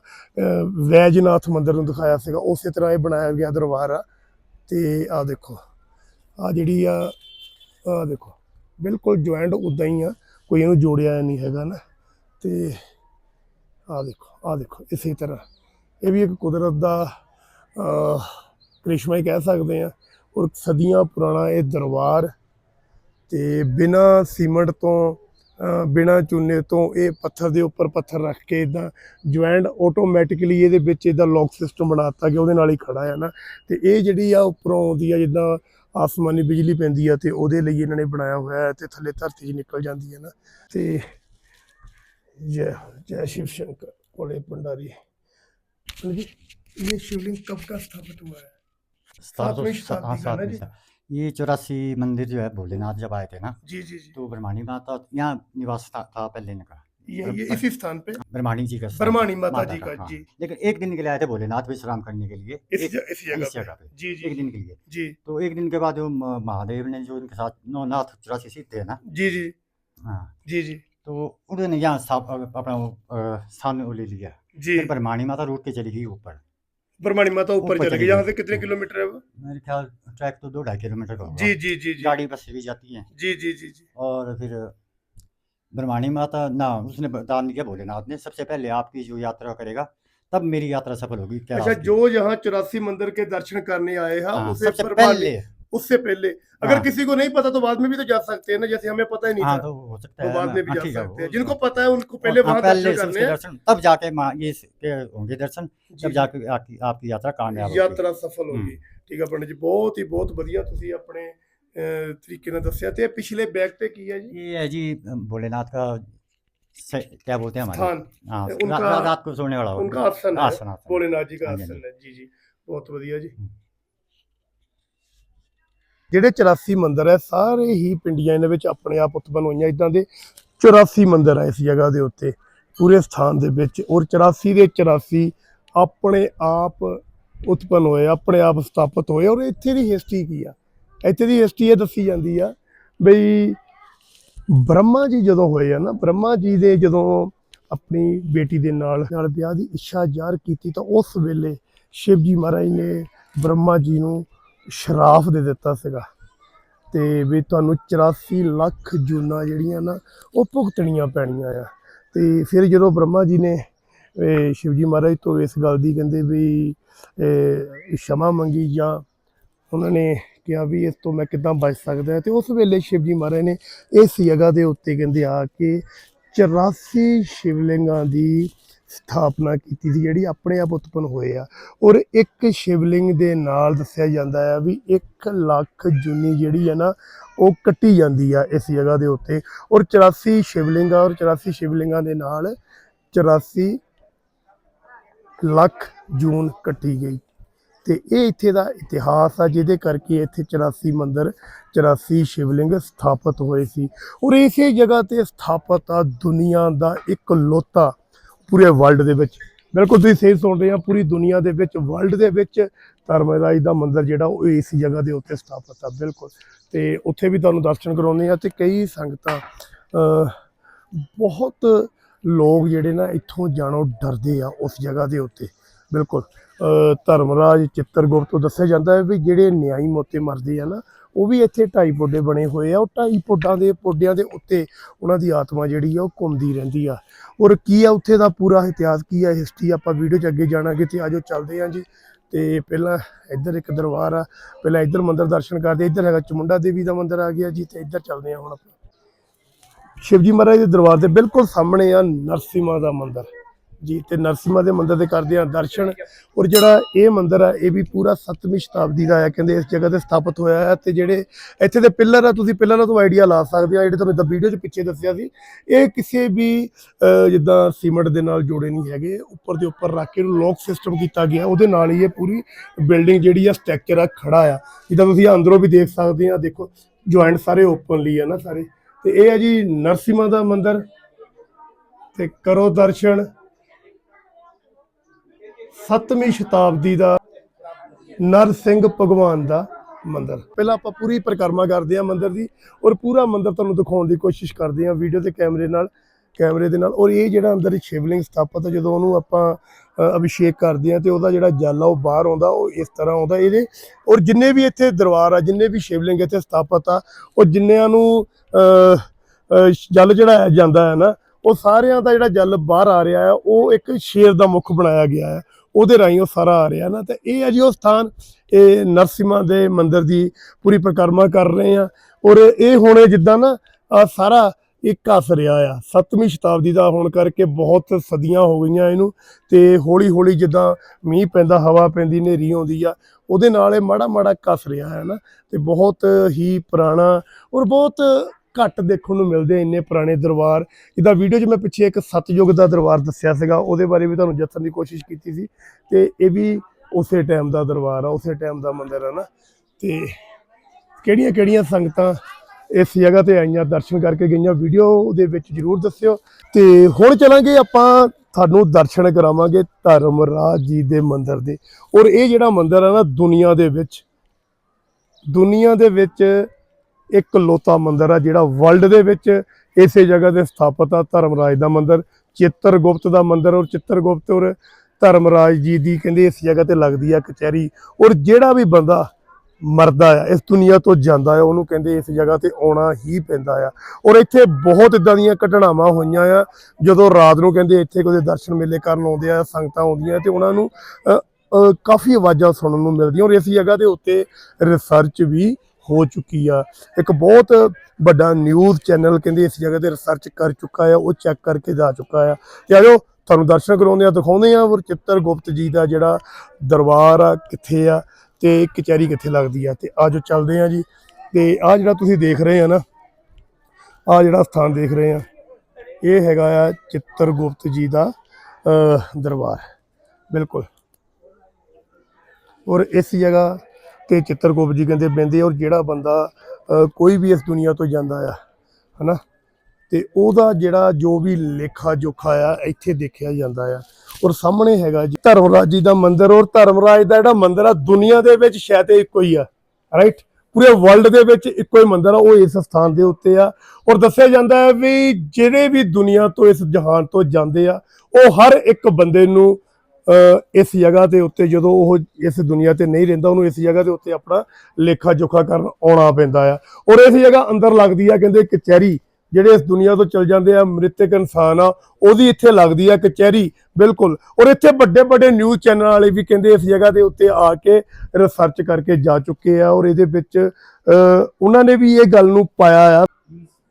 ਵੈਜਨਾਥ ਮੰਦਿਰ ਨੂੰ ਦਿਖਾਇਆ ਸੀਗਾ, ਉਸੇ ਤਰ੍ਹਾਂ ਇਹ ਬਣਾਇਆ ਗਿਆ ਦਰਬਾਰ ਆ। ਤੇ ਆ ਦੇਖੋ, ਆ ਜਿਹੜੀ ਆ ਆ ਦੇਖੋ, ਬਿਲਕੁਲ ਜੁਆਇੰਟ ਉਦਾਂ ਹੀ ਆ। ਕੋਈ ਇਹਨੂੰ ਜੋੜਿਆ ਨਹੀਂ ਹੈਗਾ ਨਾ। ਤੇ ਆ ਦੇਖੋ ਆ ਦੇਖੋ ਇਸੇ ਤਰ੍ਹਾਂ। ਇਹ ਵੀ ਇੱਕ ਕੁਦਰਤ ਦਾ ਅਹ, ਕ੍ਰਿਸ਼ਮਾ ਹੀ ਕਹਿ ਸਕਦੇ ਆ ਔਰ ਸਦੀਆਂ ਪੁਰਾਣਾ ਇਹ ਦਰਬਾਰ ਤੇ ਬਿਨਾ ਸੀਮੈਂਟ ਤੋਂ ਅਹ, ਬਿਨਾਂ ਚੂਨੇ ਤੋਂ ਇਹ ਪੱਥਰ ਦੇ ਉੱਪਰ ਪੱਥਰ ਰੱਖ ਕੇ ਇਦਾਂ ਜੁਆਇੰਟ ਆਟੋਮੈਟਿਕਲੀ ਇਹਦੇ ਵਿੱਚ ਇਹਦਾ ਲੌਕ ਸਿਸਟਮ ਬਣਾਤਾ ਕਿ ਉਹਦੇ ਨਾਲ ਹੀ ਖੜਾ ਆ ਨਾ। ਤੇ ਇਹ ਜਿਹੜੀ ਆ ਉੱਪਰੋਂ ਆਉਂਦੀ ਆ ਜਿੱਦਾਂ ਆਸਮਾਨੀ ਬਿਜਲੀ ਪੈਂਦੀ ਆ ਤੇ ਉਹਦੇ ਲਈ ਇਹਨਾਂ ਨੇ ਬਣਾਇਆ ਹੋਇਆ ਹੈ ਤੇ ਥੱਲੇ ਧਰਤੀ 'ਚ ਨਿਕਲ ਜਾਂਦੀ ਹੈ ਨਾ ਤੇ ਜੈ जय शिव शंकर भोले भंडारी जी ये शिवलिंग कब का स्थापित हुआ है सातवीं सातवें हाँ शताब्दी का ना सातवीं जी? शताब्दी। ये चौरासी मंदिर जो है भोलेनाथ जब आए थे ना जी जी जी तो ब्रह्माणी माता यहाँ निवास था, था पहले इनका ये ये इसी स्थान पे ब्रह्माणी जी का स्थान ब्रह्माणी था, माता जी का हाँ। जी लेकिन एक दिन के लिए आए थे भोलेनाथ विश्राम करने के लिए इस एक- ज- इस जगह इस पे जगह पे जी एक जी दिन के लिए जी तो एक दिन के बाद जो म- महादेव ने जो उनके साथ नौ नाथ चौरासी सिद्ध थे ना जी जी हाँ जी जी तो उन्होंने यहाँ साफ अपना वो, अ, स्थान में वो ले लिया जी फिर ब्रह्माणी माता रूट के चली गई ऊपर ब्रह्माणी माता ऊपर ऊपर चले चली गई यहाँ गई। से कितने हाँ। किलोमीटर है वो मेरे ख्याल ट्रैक तो दो ढाई किलोमीटर का होगा जी जी जी जी गाड़ी बस भी जाती है जी जी जी जी और फिर ब्रह्माणी माता ना उसने दान दिया भोलेनाथ ने सबसे पहले आपकी जो यात्रा करेगा तब मेरी यात्रा सफल होगी कैलाश अच्छा की। जो यहाँ चौरासी मंदिर के दर्शन करने आए हैं हाँ, उसे सबसे ब्रह्माणी- पहले उससे पहले अगर हाँ। किसी को नहीं पता तो बाद में भी तो जा सकते हैं ना जैसे हमें पता ही नहीं हाँ था तो हो सकता वो है बाद ना, में भी हाँ, जा ठीक है, सकते हैं वो- जिनको पता है उनको पहले हाँ, वहां पहले दर्शन से करने उसके हैं दर्शन तब जाके माँ ये स- के होंगे दर्शन जी, तब जाके आपकी आपकी यात्रा कामयाब होगी ਯਾਤਰਾ ਸਫਲ ਹੋ ਹਮ। ਗਈ ਠੀਕ ਹੈ ਪੰਡਿਤ ਜੀ ਬਹੁਤ ਹੀ ਬਹੁਤ ਵਧੀਆ ਤੁਸੀਂ ਆਪਣੇ ਅਹ, ਤਰੀਕੇ ਨਾਲ ਦੱਸਿਆ ਤੇ ਇਹ ਪਿਛਲੇ ਬੈਗ ਤੇ ਕੀ ਹੈ ਜੀ ये है जी भोलेनाथ का से- क्या बोलते हैं हमारे स्थान हाँ उनका- रा- रात को सोने वाला उनका होगा। आसन है आसन आसन ਭੋਲੇਨਾਥ ਜੀ ਦਾ ਹਾਂਜੀ, ਆਸਨ ਹੈ ਜੀ ਜੀ ਬਹੁਤ ਵਧੀਆ ਜੀ ਹਮ। ਜਿਹੜੇ 84 ਮੰਦਿਰ ਹੈ ਸਾਰੇ ਹੀ ਪਿੰਡੀਆਂ ਦੇ ਵਿੱਚ ਆਪਣੇ ਆਪ ਉਤਪੰਨ ਹੋਈਆਂ ਇਦਾਂ ਦੇ 84 ਮੰਦਿਰ ਹੈ ਇਸ ਜਗ੍ਹਾ ਦੇ ਉੱਤੇ ਪੂਰੇ ਸਥਾਨ ਦੇ ਵਿੱਚ ਔਰ 84 ਦੇ 84 ਆਪਣੇ ਆਪ ਉਤਪੰਨ ਹੋਏ ਆਪਣੇ ਆਪ ਸਥਾਪਿਤ ਹੋਏ ਔਰ ਇੱਥੇ ਦੀ ਹਿਸਟਰੀ ਕੀ ਆ ਇੱਥੇ ਦੀ ਹਿਸਟਰੀ ਇਹ ਦੱਸੀ ਜਾਂਦੀ ਆ ਬਈ ਬ੍ਰਹਮਾ ਜੀ ਜਦੋਂ ਹੋਏ ਆ ਨਾ, ਬ੍ਰਹਮਾ ਜੀ ਦੇ ਜਦੋਂ ਆਪਣੀ ਬੇਟੀ ਦੇ ਨਾਲ ਨਾਲ ਵਿਆਹ ਦੀ ਇੱਛਾ ਜ਼ਾਹਰ ਕੀਤੀ ਤਾਂ ਉਸ ਵੇਲੇ ਸ਼ਿਵ ਜੀ ਮਹਾਰਾਜ ਨੇ ਬ੍ਰਹਮਾ ਜੀ ਨੂੰ ਸ਼ਰਾਫ ਦੇ ਦਿੱਤਾ ਸੀਗਾ ਤੇ ਵੀ ਤੁਹਾਨੂੰ 84 ਲੱਖ ਜੂਨਾ ਜਿਹੜੀਆਂ ਨਾ ਉਹ ਭੁਗਤਣੀਆਂ ਪੈਣੀਆਂ ਆ। ਤੇ ਫਿਰ ਜਦੋਂ ਬ੍ਰਹਮਾ ਜੀ ਨੇ ਸ਼ਿਵਜੀ ਮਹਾਰਾਜ ਤੋਂ ਇਸ ਗੱਲ ਦੀ ਕਹਿੰਦੇ ਵੀ ਸ਼ਮਾ ਮੰਗੀ ਜਾਂ ਉਹਨਾਂ ਨੇ ਕਿਹਾ ਵੀ ਇਸ ਤੋਂ ਮੈਂ ਕਿੱਦਾਂ ਬਚ ਸਕਦਾ ਤੇ ਉਸ ਵੇਲੇ ਸ਼ਿਵਜੀ ਮਹਾਰਾਜ ਨੇ ਇਸ ਜਗ੍ਹਾ ਦੇ ਉੱਤੇ ਕਹਿੰਦੇ ਆ ਕਿ 84 ਸ਼ਿਵਲਿੰਗਾਂ ਦੀ ਸਥਾਪਨਾ ਕੀਤੀ ਸੀ, ਜਿਹੜੀ ਆਪਣੇ ਆਪ ਉਤਪੰਨ ਹੋਏ ਆ। ਔਰ ਇੱਕ ਸ਼ਿਵਲਿੰਗ ਦੇ ਨਾਲ ਦੱਸਿਆ ਜਾਂਦਾ ਹੈ ਵੀ 1 ਲੱਖ ਜੁਨੀ ਜਿਹੜੀ ਹੈ ਨਾ, ਉਹ ਕੱਟੀ ਜਾਂਦੀ ਆ ਇਸ ਜਗ੍ਹਾ ਦੇ ਉੱਤੇ। ਔਰ 84 ਸ਼ਿਵਲਿੰਗਾਂ ਔਰ 84 ਸ਼ਿਵਲਿੰਗਾਂ ਦੇ ਨਾਲ 84 ਲੱਖ ਜੂਨ ਕੱਟੀ ਗਈ। ਤੇ ਇਹ ਇੱਥੇ ਦਾ ਇਤਿਹਾਸ ਆ, ਜਿਹਦੇ ਕਰਕੇ ਇੱਥੇ 84 ਮੰਦਰ 84 ਸ਼ਿਵਲਿੰਗ ਸਥਾਪਿਤ ਹੋਏ ਸੀ। ਔਰ ਇਸੇ ਜਗ੍ਹਾ ਤੇ ਸਥਾਪਿਤ ਆ ਦੁਨੀਆ ਦਾ ਇੱਕ ਲੋਤਾ ਪੂਰੇ ਵਰਲਡ ਦੇ ਵਿੱਚ। ਬਿਲਕੁਲ ਤੁਸੀਂ ਸਹੀ ਸੁਣ ਰਹੇ ਆ, ਪੂਰੀ ਦੁਨੀਆ ਦੇ ਵਿੱਚ ਵਰਲਡ ਦੇ ਵਿੱਚ ਧਰਮਰਾਜ ਦਾ ਮੰਦਿਰ ਜਿਹੜਾ, ਉਹ ਇਸ ਜਗ੍ਹਾ ਦੇ ਉੱਤੇ ਸਥਾਪਿਤ ਆ, ਬਿਲਕੁਲ। ਤੇ ਉੱਥੇ ਵੀ ਤੁਹਾਨੂੰ ਦਰਸ਼ਨ ਕਰਾਉਂਦੇ ਆ ਤੇ ਕਈ ਸੰਗਤਾਂ ਬਹੁਤ ਲੋਕ ਜਿਹੜੇ ਨਾ ਇੱਥੋਂ ਜਾਣੋ ਡਰਦੇ ਆ ਉਸ ਜਗ੍ਹਾ ਦੇ ਉੱਤੇ। ਬਿਲਕੁਲ। ਅਹ, ਧਰਮਰਾਜ ਚਿੱਤਰਗੁਪਤ ਤੋਂ ਦੱਸਿਆ ਜਾਂਦਾ ਹੈ ਵੀ ਜਿਹੜੇ ਨਿਆਈ ਮੋਤੇ ਮਰਦੇ ਆ ਨਾ ਉਹ ਵੀ ਇੱਥੇ ਢਾਈ ਪੋਡੇ ਬਣੇ ਹੋਏ ਆ। ਉਹ ਢਾਈ ਪੁੱਡਾਂ ਦੇ ਪੁੱਡਿਆਂ ਦੇ ਉੱਤੇ ਉਹਨਾਂ ਦੀ ਆਤਮਾ ਜਿਹੜੀ ਆ ਉਹ ਘੁੰਮਦੀ ਰਹਿੰਦੀ ਆ। ਔਰ ਕੀ ਆ ਉੱਥੇ ਦਾ ਪੂਰਾ ਇਤਿਹਾਸ ਕੀ ਆ ਹਿਸਟਰੀ ਆਪਾਂ ਵੀਡੀਓ 'ਚ ਅੱਗੇ ਜਾਣਾਂਗੇ ਤੇ ਆਜੋ ਚੱਲਦੇ ਆਂ ਜੀ। ਤੇ ਪਹਿਲਾਂ ਇੱਧਰ ਇੱਕ ਦਰਬਾਰ ਆ ਪਹਿਲਾਂ ਇੱਧਰ ਮੰਦਰ ਦਰਸ਼ਨ ਕਰਦੇ ਇੱਧਰ ਹੈਗਾ ਚਮੁੰਡਾ ਦੇਵੀ ਦਾ ਮੰਦਰ ਆ ਗਿਆ ਜੀ ਤੇ ਇੱਧਰ ਚੱਲਦੇ ਆਂ ਹੁਣ ਆਪਾਂ। ਸ਼ਿਵਜੀ ਮਹਾਰਾਜ ਦੇ ਦਰਬਾਰ ਦੇ ਬਿਲਕੁਲ ਸਾਹਮਣੇ ਆ ਨਰਸਿਮਾ ਦਾ ਮੰਦਰ। ਜੀ, ਤੇ ਨਰਸਿਮਾ ਦੇ ਮੰਦਿਰ ਦੇ ਕਰਦੇ ਆ ਦਰਸ਼ਨ। ਔਰ ਜਿਹੜਾ ਇਹ ਮੰਦਿਰ ਆ, ਇਹ ਵੀ ਪੂਰਾ 7ਵੀਂ ਸ਼ਤਾਬਦੀ ਦਾ ਆ, ਕਹਿੰਦੇ ਇਸ ਜਗ੍ਹਾ ਤੇ ਸਥਾਪਿਤ ਹੋਇਆ ਹੈ ਤੇ ਜਿਹੜੇ ਇੱਥੇ ਦੇ ਪਿੱਲਰ ਆ, ਤੁਸੀਂ ਪਿੱਲਰਾਂ ਤੋਂ ਆਈਡੀਆ ਲਾ ਸਕਦੇ ਆ, ਜਿਹੜੇ ਤੁਹਾਨੂੰ ਦਾ ਵੀਡੀਓ 'ਚ ਪਿੱਛੇ ਦੱਸਿਆ ਸੀ। ਇਹ ਕਿਸੇ ਵੀ ਜਿੱਦਾਂ ਸੀਮੈਂਟ ਦੇ ਨਾਲ ਜੋੜੇ ਨਹੀਂ ਹੈਗੇ। ਉੱਪਰ ਦੇ ਉੱਪਰ ਰੱਖ ਕੇ ਇਹਨੂੰ ਲੋਕ ਸਿਸਟਮ ਕੀਤਾ ਗਿਆ। ਉਹਦੇ ਨਾਲ ਹੀ ਇਹ ਪੂਰੀ ਬਿਲਡਿੰਗ ਜਿਹੜੀ ਆ ਸਟਰਕਚਰ ਆ, ਖੜਾ ਆ। ਜਿੱਦਾਂ ਤੁਸੀਂ ਅੰਦਰੋਂ ਵੀ ਦੇਖ ਸਕਦੇ ਆ, ਦੇਖੋ ਜੁਆਇੰਟ ਸਾਰੇ ਓਪਨਲੀ ਆ ਨਾ ਸਾਰੇ। ਤੇ ਇਹ ਹੈ ਜੀ ਨਰਸਿਮਾ ਦਾ ਮੰਦਿਰ। ਤੇ ਕਰੋ ਦਰਸ਼ਨ। 7ਵੀਂ ਸ਼ਤਾਬਦੀ ਦਾ ਨਰ ਸਿੰਘ ਭਗਵਾਨ ਦਾ ਮੰਦਿਰ। ਪਹਿਲਾਂ ਆਪਾਂ ਪੂਰੀ ਪਰਿਕਰਮਾ ਕਰਦੇ ਹਾਂ ਮੰਦਿਰ ਦੀ ਔਰ ਪੂਰਾ ਮੰਦਿਰ ਤੁਹਾਨੂੰ ਦਿਖਾਉਣ ਦੀ ਕੋਸ਼ਿਸ਼ ਕਰਦੇ ਹਾਂ ਵੀਡੀਓ ਤੇ ਕੈਮਰੇ ਨਾਲ, ਕੈਮਰੇ ਦੇ ਨਾਲ। ਔਰ ਇਹ ਜਿਹੜਾ ਅੰਦਰ ਸ਼ਿਵਲਿੰਗ ਸਥਾਪਿਤ ਹੈ, ਜਦੋਂ ਉਹਨੂੰ ਆਪਾਂ ਅਭਿਸ਼ੇਕ ਕਰਦੇ ਆ ਤੇ ਉਹਦਾ ਜਿਹੜਾ ਜਲ ਆ ਉਹ ਬਾਹਰ ਆਉਂਦਾ, ਉਹ ਇਸ ਤਰ੍ਹਾਂ ਆਉਂਦਾ ਇਹਦੇ। ਔਰ ਜਿੰਨੇ ਵੀ ਇੱਥੇ ਦਰਬਾਰ ਆ, ਜਿੰਨੇ ਵੀ ਸ਼ਿਵਲਿੰਗ ਇੱਥੇ ਸਥਾਪਿਤ ਆ, ਉਹ ਜਿੰਨਿਆਂ ਨੂੰ ਜਲ ਜਿਹੜਾ ਜਾਂਦਾ ਹੈ ਨਾ, ਉਹ ਸਾਰਿਆਂ ਦਾ ਜਿਹੜਾ ਜਲ ਬਾਹਰ ਆ ਰਿਹਾ ਹੈ, ਉਹ ਇੱਕ ਸ਼ੇਰ ਦਾ ਮੁਖ ਬਣਾਇਆ ਗਿਆ ਹੈ। ਉਹਦੇ ਰਾਹੀਂ ਉਹ ਸਾਰਾ ਆ ਰਿਹਾ ਨਾ। ਤੇ ਇਹ ਹੈ ਜੀ ਉਹ ਸਥਾਨ, ਇਹ ਨਰਸਿਮਾ ਦੇ ਮੰਦਿਰ ਦੀ ਪੂਰੀ ਪ੍ਰਕਰਮਾ ਕਰ ਰਹੇ ਆ ਔਰ ਇਹ ਹੁਣ ਜਿੱਦਾਂ ਨਾ ਸਾਰਾ ਇਹ ਘਸ ਰਿਹਾ ਆ। 7ਵੀਂ ਸ਼ਤਾਬਦੀ ਦਾ ਹੋਣ ਕਰਕੇ ਬਹੁਤ ਸਦੀਆਂ ਹੋ ਗਈਆਂ ਇਹਨੂੰ। ਤੇ ਹੌਲੀ ਹੌਲੀ ਜਿੱਦਾਂ ਮੀਂਹ ਪੈਂਦਾ, ਹਵਾ ਪੈਂਦੀ, ਹਨੇਰੀ ਆਉਂਦੀ ਆ, ਉਹਦੇ ਨਾਲ ਇਹ ਮਾੜਾ ਮਾੜਾ ਘਸ ਰਿਹਾ ਹੈ ਨਾ। ਤੇ ਬਹੁਤ ਹੀ ਪੁਰਾਣਾ ਔਰ ਬਹੁਤ ਘੱਟ ਦੇਖਣ ਨੂੰ ਮਿਲਦੇ ਇੰਨੇ ਪੁਰਾਣੇ ਦਰਬਾਰ। ਜਿੱਦਾਂ ਵੀਡੀਓ 'ਚ ਮੈਂ ਪਿੱਛੇ ਇੱਕ ਸਤਯੁਗ ਦਾ ਦਰਬਾਰ ਦੱਸਿਆ ਸੀਗਾ, ਉਹਦੇ ਬਾਰੇ ਵੀ ਤੁਹਾਨੂੰ ਦੱਸਣ ਦੀ ਕੋਸ਼ਿਸ਼ ਕੀਤੀ ਸੀ। ਤੇ ਇਹ ਵੀ ਉਸੇ ਟਾਈਮ ਦਾ ਦਰਬਾਰ ਆ, ਉਸੇ ਟਾਈਮ ਦਾ ਮੰਦਿਰ ਆ ਨਾ। ਤੇ ਕਿਹੜੀਆਂ ਕਿਹੜੀਆਂ ਸੰਗਤਾਂ ਇਸ ਜਗ੍ਹਾ ਤੇ ਆਈਆਂ? ਦਰਸ਼ਨ ਕਰਕੇ ਗਈਆਂ। ਵੀਡੀਓ ਦੇ ਵਿੱਚ ਜਰੂਰ ਦੱਸਿਓ। ਤੇ ਹੁਣ ਚਲਾਂਗੇ ਆਪਾਂ, ਤੁਹਾਨੂੰ ਦਰਸ਼ਨ ਕਰਾਵਾਂਗੇ ਧਰਮਰਾਜ ਜੀ ਦੇ ਮੰਦਿਰ ਦੇ। ਔਰ ਇਹ ਜਿਹੜਾ ਮੰਦਿਰ ਆ ਨਾ ਦੁਨੀਆ ਦੇ ਵਿੱਚ, ਦੁਨੀਆ ਦੇ ਵਿੱਚ ਇੱਕ ਲੋਤਾ ਮੰਦਿਰ ਆ ਜਿਹੜਾ ਵਰਲਡ ਦੇ ਵਿੱਚ ਇਸੇ ਜਗ੍ਹਾ ਤੇ ਸਥਾਪਿਤ ਆ, ਧਰਮਰਾਜ ਦਾ ਮੰਦਿਰ, ਚਿੱਤਰਗੁਪਤ ਦਾ ਮੰਦਿਰ, ਔਰ ਚਿੱਤਰਗੁਪਤ ਔਰ ਧਰਮਰਾਜ ਜੀ ਦੀ ਕਹਿੰਦੇ ਇਸ ਜਗ੍ਹਾ ਤੇ ਲੱਗਦੀ ਆ ਕਚਹਿਰੀ, ਔਰ ਜਿਹੜਾ ਵੀ ਬੰਦਾ ਮਰਦਾ ਆ, ਇਸ ਦੁਨੀਆ ਤੋਂ ਜਾਂਦਾ ਆ, ਉਹਨੂੰ ਕਹਿੰਦੇ ਇਸ ਜਗ੍ਹਾ ਤੇ ਆਉਣਾ ਹੀ ਪੈਂਦਾ ਆ। ਔਰ ਇੱਥੇ ਬਹੁਤ ਇਦਾਂ ਦੀਆਂ ਘਟਨਾਵਾਂ ਹੋਈਆਂ ਆ, ਜਦੋਂ ਰਾਤ ਨੂੰ ਕਹਿੰਦੇ ਇੱਥੇ ਕੋਈ ਦਰਸ਼ਨ ਮੇਲੇ ਕਰਨ ਆਉਂਦੇ ਆ, ਸੰਗਤਾਂ ਆਉਂਦੀਆਂ ਤੇ ਉਹਨਾਂ ਨੂੰ ਕਾਫੀ ਆਵਾਜ਼ਾਂ ਸੁਣਨ ਨੂੰ ਮਿਲਦੀਆਂ, ਔਰ ਇਸ ਜਗ੍ਹਾ ਦੇ ਉੱਤੇ ਰਿਸਰਚ ਵੀ ਹੋ ਚੁੱਕੀ ਆ। ਇੱਕ ਬਹੁਤ ਵੱਡਾ ਨਿਊਜ਼ ਚੈਨਲ ਕਹਿੰਦੇ ਇਸ ਜਗ੍ਹਾ ਤੇ ਰਿਸਰਚ ਕਰ ਚੁੱਕਾ ਆ, ਉਹ ਚੈੱਕ ਕਰਕੇ ਜਾ ਚੁੱਕਾ ਆ। ਤੇ ਆਜੋ ਤੁਹਾਨੂੰ ਦਰਸ਼ਨ ਕਰਾਉਂਦੇ ਆ, ਦਿਖਾਉਂਦੇ ਆ, ਔਰ ਚਿੱਤਰ ਗੁਪਤ ਜੀ ਦਾ ਜਿਹੜਾ ਦਰਬਾਰ ਆ, ਕਿੱਥੇ ਆ ਤੇ ਕਚਹਿਰੀ ਕਿੱਥੇ ਲੱਗਦੀ ਆ। ਤੇ ਆਜੋ ਚੱਲਦੇ ਆ ਜੀ। ਤੇ ਆ ਜਿਹੜਾ ਤੁਸੀਂ ਦੇਖ ਰਹੇ ਆ ਨਾ, ਆ ਜਿਹੜਾ ਸਥਾਨ ਦੇਖ ਰਹੇ ਆ, ਇਹ ਹੈਗਾ ਆ ਚਿੱਤਰਗੁਪਤ ਜੀ ਦਾ ਦਰਬਾਰ। ਬਿਲਕੁਲ। ਔਰ ਇਸ ਜਗ੍ਹਾ ਤੇ ਚਿੱਤਰਗੁਪਤ ਜੀ ਕਹਿੰਦੇ ਬਹਿੰਦੇ ਔਰ ਜਿਹੜਾ ਬੰਦਾ ਕੋਈ ਵੀ ਇਸ ਦੁਨੀਆ ਤੋਂ ਜਾਂਦਾ ਆ, ਹਨਾ? ਤੇ ਉਹਦਾ ਜਿਹੜਾ ਜੋ ਵੀ ਲੇਖਾ ਜੋਖਾ ਆ, ਇੱਥੇ ਦੇਖਿਆ ਜਾਂਦਾ ਆ। ਔਰ ਸਾਹਮਣੇ ਹੈਗਾ ਜੀ, ਧਰਮਰਾਜ ਜੀ ਦਾ ਮੰਦਿਰ, ਔਰ ਧਰਮਰਾਜ ਦਾ ਜਿਹੜਾ ਮੰਦਿਰ ਆ, ਦੁਨੀਆ ਦੇ ਵਿੱਚ ਸ਼ਾਇਦ ਇੱਕੋ ਹੀ ਆ ਰਾਈਟ ਪੂਰੇ ਵਰਲਡ ਦੇ ਵਿੱਚ ਇੱਕੋ ਹੀ ਮੰਦਿਰ ਆ, ਉਹ ਇਸ ਸਥਾਨ ਦੇ ਉੱਤੇ ਆ। ਔਰ ਦੱਸਿਆ ਜਾਂਦਾ ਹੈ ਵੀ ਜਿਹੜੇ ਵੀ ਦੁਨੀਆ ਤੋਂ ਇਸ ਜਹਾਨ ਤੋਂ ਜਾਂਦੇ ਆ, ਉਹ ਹਰ ਇੱਕ ਬੰਦੇ ਨੂੰ ਇਸ ਜਗ੍ਹਾ ਦੇ ਉੱਤੇ ਜਦੋਂ ਉਹ ਇਸ ਦੁਨੀਆ ਤੇ ਨਹੀਂ ਰਹਿੰਦਾ ਉਹਨੂੰ ਇਸ ਜਗ੍ਹਾ ਦੇ ਉੱਤੇ ਆਪਣਾ ਲੇਖਾ ਜੋਖਾ ਕਰਨ ਆਉਣਾ ਪੈਂਦਾ ਆ। ਔਰ ਇਸ ਜਗ੍ਹਾ ਅੰਦਰ ਲੱਗਦੀ ਆ ਕਹਿੰਦੇ ਕਚਹਿਰੀ ਜਿਹੜੇ ਇਸ ਦੁਨੀਆ ਤੋਂ ਚਲ ਜਾਂਦੇ ਆ ਮ੍ਰਿਤਕ ਇਨਸਾਨ ਆ ਉਹਦੀ ਇੱਥੇ ਲੱਗਦੀ ਆ ਕਚਹਿਰੀ ਬਿਲਕੁਲ। ਔਰ ਇੱਥੇ ਵੱਡੇ ਵੱਡੇ ਨਿਊਜ਼ ਚੈਨਲ ਵਾਲੇ ਵੀ ਕਹਿੰਦੇ ਇਸ ਜਗ੍ਹਾ ਦੇ ਉੱਤੇ ਆ ਕੇ ਰਿਸਰਚ ਕਰਕੇ ਜਾ ਚੁੱਕੇ ਆ ਔਰ ਇਹਦੇ ਵਿੱਚ ਅ, ਉਹਨਾਂ ਨੇ ਵੀ ਇਹ ਗੱਲ ਨੂੰ ਪਾਇਆ ਆ।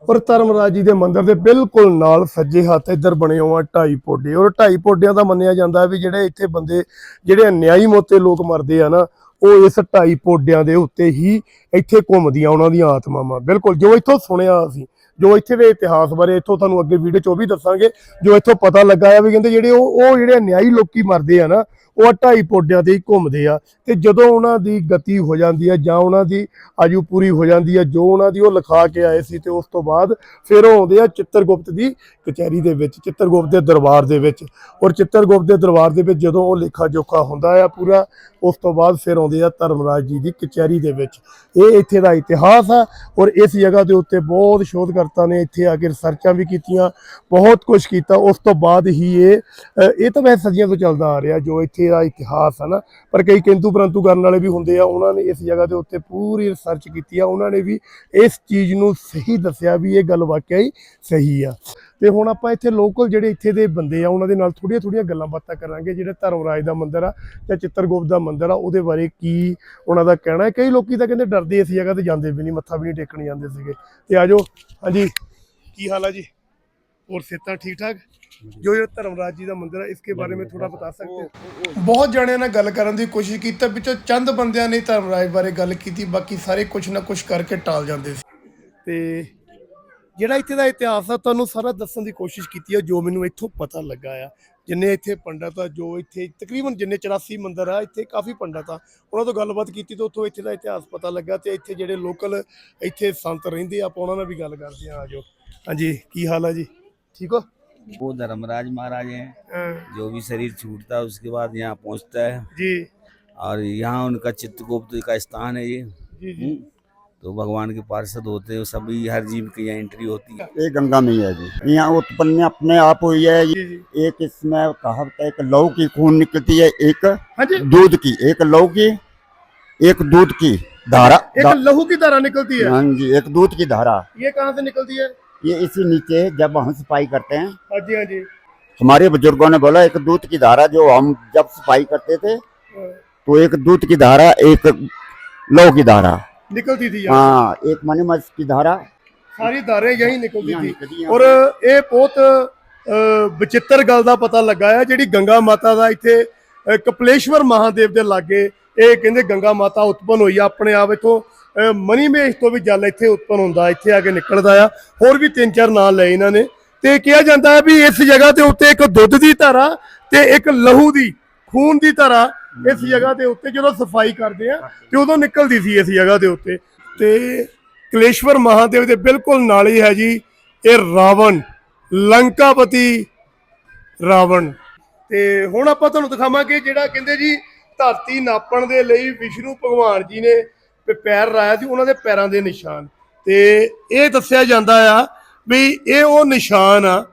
ਔਰ ਧਰਮਰਾਜ ਜੀ ਦੇ ਮੰਦਿਰ ਦੇ ਬਿਲਕੁਲ ਨਾਲ ਸੱਜੇ ਹੱਥ ਇੱਧਰ ਬਣੇ ਹੋਏ ਢਾਈ ਪੋਡੇ। ਔਰ ਢਾਈ ਪੋਡਿਆਂ ਦਾ ਮੰਨਿਆ ਜਾਂਦਾ ਵੀ ਜਿਹੜੇ ਇੱਥੇ ਬੰਦੇ, ਜਿਹੜੇ ਅਨਿਆਈ ਮੋਤੇ ਲੋਕ ਮਰਦੇ ਆ ਨਾ, ਉਹ ਇਸ ਢਾਈ ਪੋਡਿਆਂ ਦੇ ਉੱਤੇ ਹੀ ਇੱਥੇ ਘੁੰਮਦੀਆਂ, ਉਹਨਾਂ ਦੀਆਂ ਆਤਮਾਵਾਂ। ਬਿਲਕੁਲ, ਜੋ ਇੱਥੋਂ ਸੁਣਿਆ ਅਸੀਂ, ਜੋ ਇੱਥੇ ਦੇ ਇਤਿਹਾਸ ਬਾਰੇ ਇੱਥੋਂ ਤੁਹਾਨੂੰ ਅੱਗੇ ਵੀਡੀਓ 'ਚ ਉਹ ਵੀ ਦੱਸਾਂਗੇ। ਜੋ ਇੱਥੋਂ ਪਤਾ ਲੱਗਾ ਆ ਵੀ ਕਹਿੰਦੇ ਜਿਹੜੇ ਉਹ ਉਹ ਜਿਹੜੇ ਅਨਿਆਈ ਲੋਕੀ ਮਰਦੇ ਆ ਨਾ ਉਹ ਢਾਈ ਪੋਡਿਆਂ ਤੇ ਹੀ ਘੁੰਮਦੇ ਆ ਤੇ ਜਦੋਂ ਉਹਨਾਂ ਦੀ ਗਤੀ ਹੋ ਜਾਂਦੀ ਆ ਜਾਂ ਉਹਨਾਂ ਦੀ ਆਯੂ ਪੂਰੀ ਹੋ ਜਾਂਦੀ ਆ, ਜੋ ਉਹਨਾਂ ਦੀ ਉਹ ਲਿਖਾ ਕੇ ਆਏ ਸੀ ਤੇ ਉਸ ਤੋਂ ਬਾਅਦ ਫਿਰ ਉਹ ਆਉਂਦੇ ਆ ਚਿੱਤਰਗੁਪਤ ਦੀ ਕਚਹਿਰੀ ਦੇ ਵਿੱਚ, ਚਿੱਤਰਗੁਪਤ ਦੇ ਦਰਬਾਰ ਦੇ ਵਿੱਚ। ਔਰ ਚਿੱਤਰਗੁਪਤ ਦੇ ਦਰਬਾਰ ਦੇ ਵਿੱਚ ਜਦੋਂ ਉਹ ਲੇਖਾ ਜੋਖਾ ਹੁੰਦਾ ਆ ਪੂਰਾ, ਉਸ ਤੋਂ ਬਾਅਦ ਫਿਰ ਆਉਂਦੇ ਆ ਧਰਮਰਾਜ ਜੀ ਦੀ ਕਚਹਿਰੀ ਦੇ ਵਿੱਚ। ਇਹ ਇੱਥੇ ਦਾ ਇਤਿਹਾਸ ਆ ਔਰ ਇਸ ਜਗ੍ਹਾ ਦੇ ਉੱਤੇ ਬਹੁਤ ਸ਼ੋਧਕਰਤਾ ਨੇ ਇੱਥੇ ਆ ਕੇ ਰਿਸਰਚਾਂ ਵੀ ਕੀਤੀਆਂ, ਬਹੁਤ ਕੁਝ ਕੀਤਾ। ਉਸ ਤੋਂ ਬਾਅਦ ਹੀ ਇਹ ਇਹ ਤਾਂ ਵੈਸੇ ਸਦੀਆਂ ਤੋਂ ਚੱਲਦਾ ਆ ਰਿਹਾ ਜੋ ਇੱਥੇ ਦਾ ਇਤਿਹਾਸ ਹੈ ਨਾ। ਪਰ ਕਈ ਕਿੰਤੂ ਪਰੰਤੂ ਕਰਨ ਵਾਲੇ ਵੀ ਹੁੰਦੇ ਆ, ਉਹਨਾਂ ਨੇ ਇਸ ਜਗ੍ਹਾ ਦੇ ਉੱਤੇ ਪੂਰੀ ਰਿਸਰਚ ਕੀਤੀ ਆ। ਉਹਨਾਂ ਨੇ ਵੀ ਇਸ ਚੀਜ਼ ਨੂੰ ਸਹੀ ਦੱਸਿਆ ਵੀ ਇਹ ਗੱਲ ਵਾਕਿਆ ਹੀ ਸਹੀ ਆ। ਤੇ ਹੁਣ ਆਪਾਂ ਇੱਥੇ ਲੋਕਲ ਜਿਹੜੇ ਇੱਥੇ ਦੇ ਬੰਦੇ ਆ, ਉਹਨਾਂ ਦੇ ਨਾਲ ਥੋੜੀਆਂ ਥੋੜੀਆਂ ਗੱਲਾਂ ਬਾਤਾਂ ਕਰਾਂਗੇ। ਜਿਹੜੇ ਧਰਮਰਾਜ ਦਾ ਮੰਦਿਰ ਆ ਜਾਂ ਚਿੱਤਰਗੁਪਤ ਦਾ ਮੰਦਿਰ ਆ, ਉਹਦੇ ਬਾਰੇ ਕੀ ਉਹਨਾਂ ਦਾ ਕਹਿਣਾ ਹੈ। ਕਈ ਲੋਕੀ ਤਾਂ ਕਹਿੰਦੇ ਡਰਦੇ ਇਸ ਜਗ੍ਹਾ ਤੇ ਜਾਂਦੇ ਵੀ ਨਹੀਂ, ਮੱਥਾ ਵੀ ਨਹੀਂ ਟੇਕਣ ਜਾਂਦੇ ਸੀਗੇ। ਤੇ ਆਜੋ ਹਾਂਜੀ, ਕੀ ਹਾਲ ਆ ਜੀ? और सेहत ठीक ठाक ਜੋ ਇਹ ਧਰਮਰਾਜ ਜੀ ਦਾ ਮੰਦਿਰ ਹੈ ਇਸਕੇ ਬਾਰੇ में ਥੋੜਾ ਬਤਾ ਸਕਦੇ ਹੋ ਬਹੁਤ ਜਣਿਆਂ ਨਾਲ ਗੱਲ ਕਰਨ ਦੀ ਕੋਸ਼ਿਸ਼ ਕੀਤੀ ਵਿੱਚੋਂ ਚੰਦ ਬੰਦਿਆਂ ਨੇ ਧਰਮਰਾਜ ਬਾਰੇ ਗੱਲ ਕੀਤੀ ਬਾਕੀ ਸਾਰੇ ਕੁਝ ਨਾ ਕੁਝ ਕਰਕੇ ਟਾਲ ਜਾਂਦੇ ਸੀ ਤੇ ਜਿਹੜਾ ਇੱਥੇ ਦਾ ਇਤਿਹਾਸ ਆ ਤੁਹਾਨੂੰ ਸਾਰਾ ਦੱਸਣ ਦੀ ਕੋਸ਼ਿਸ਼ ਕੀਤੀ ਹੈ ਜੋ ਮੈਨੂੰ ਇੱਥੋਂ ਪਤਾ ਲੱਗਾ ਆ ਜਿੰਨੇ ਇੱਥੇ ਪੰਡਤ ਆ ਜੋ ਇੱਥੇ ਤਕਰੀਬਨ ਜਿੰਨੇ 84 ਮੰਦਿਰ ਆ ਇੱਥੇ ਕਾਫੀ ਪੰਡਤ ਆ ਉਹਨਾਂ ਤੋਂ ਗੱਲਬਾਤ ਕੀਤੀ ਤੇ ਉੱਥੋਂ ਇੱਥੇ ਦਾ ਇਤਿਹਾਸ ਪਤਾ ਲੱਗਾ ਤੇ ਇੱਥੇ ਜਿਹੜੇ ਲੋਕਲ ਇੱਥੇ ਸੰਤ ਰਹਿੰਦੇ ਆ ਆਪਾਂ ਉਹਨਾਂ ਨਾਲ ਵੀ ਗੱਲ ਕਰਦੇ ਆ ਆਜੋ ਹਾਂਜੀ ਕੀ ਹਾਲ ਆ ਜੀ ठीक हो? वो धर्मराज महाराज हैं हाँ। जो भी शरीर छूटता है उसके बाद यहाँ पहुँचता है। जी। और यहाँ उनका चित्रगुप्त का स्थान है ये। जी जी। हम्म। तो भगवान के पार्षद होते हैं सभी हर जीव की यहाँ एंट्री होती है। एक गंगा मैया जी। यहाँ उत्पन्न अपने आप हुई है। एक इसमें कहावत है एक की खून निकलती है एक हाँ दूध की एक लव की एक दूध की धारा। एक लहू की धारा निकलती है। हाँ जी एक दूध की धारा। ये कहाँ से निकलती है? ये इसी नीचे जब हम सफाई करते हैं हाँ जी हाँ जी हमारे बुजुर्गों ने बोला एक दूध की धारा जो हम जब सफाई करते थे तो एक दूध की धारा एक लौ की धारा निकलती थी यहाँ हाँ एक मणिमस की धारा ਸਾਰੀ ਧਾਰੇ ਯਹੀਂ ਨਿਕਲਦੀ यहाँ थी निकली है। ਔਰ ਇਹ ਬਹੁਤ ਅ, ਵਿਚਿੱਤਰ ਗੱਲ ਦਾ ਪਤਾ ਲੱਗਾ ਹੈ ਜਿਹੜੀ ਗੰਗਾ ਮਾਤਾ ਦਾ ਇੱਥੇ ਅ, ਕਪਲੇਸ਼ਵਰ ਮਹਾਦੇਵ ਦੇ ਲਾਗੇ ਇਹ ਕਹਿੰਦੇ ਗੰਗਾ ਮਾਤਾ ਉਤਪਨ ਹੋਈ ਆ ਆਪਣੇ ਆਪ ਇਥੋਂ ਮਨੀ ਮਨੀਮੇਸ਼ ਤੋਂ ਵੀ ਜਲ ਇੱਥੇ ਉਤਪਨ ਹੁੰਦਾ, ਇੱਥੇ ਆ ਕੇ ਨਿਕਲਦਾ ਆ। ਹੋਰ ਵੀ ਤਿੰਨ ਚਾਰ ਨਾਂ ਲਏ ਇਹਨਾਂ ਨੇ। ਤੇ ਕਿਹਾ ਜਾਂਦਾ ਹੈ ਵੀ ਇਸ ਜਗ੍ਹਾ ਦੇ ਉੱਤੇ ਇੱਕ ਦੁੱਧ ਦੀ ਧਾਰਾ ਤੇ ਇੱਕ ਲਹੂ ਦੀ, ਖੂਨ ਦੀ ਧਾਰਾ ਇਸ ਜਗ੍ਹਾ ਦੇ ਉੱਤੇ ਜਦੋਂ ਸਫ਼ਾਈ ਕਰਦੇ ਆ, ਤੇ ਉਦੋਂ ਨਿਕਲਦੀ ਸੀ ਇਸ ਜਗ੍ਹਾ ਦੇ ਉੱਤੇ। ਤੇ ਕਲੇਸ਼ਵਰ ਮਹਾਦੇਵ ਦੇ ਬਿਲਕੁਲ ਨਾਲ ਹੀ ਹੈ ਜੀ, ਇਹ ਰਾਵਣ, ਲੰਕਾਪਤੀ ਰਾਵਣ। ਤੇ ਹੁਣ ਆਪਾਂ ਤੁਹਾਨੂੰ ਦਿਖਾਵਾਂਗੇ ਜਿਹੜਾ ਕਹਿੰਦੇ ਜੀ, ਧਰਤੀ ਨਾਪਣ ਦੇ ਲਈ ਵਿਸ਼ਨੂੰ ਭਗਵਾਨ ਜੀ ਨੇ ਪ- ਪੈਰ ਰਾਇਆ ਸੀ ਉਹਨਾਂ ਦੇ ਪੈਰਾਂ ਦੇ ਨਿਸ਼ਾਨ ਤੇ ਇਹ ਦੱਸਿਆ ਜਾਂਦਾ ਆ ਵੀ ਇਹ ਉਹ ਨਿਸ਼ਾਨ ਆ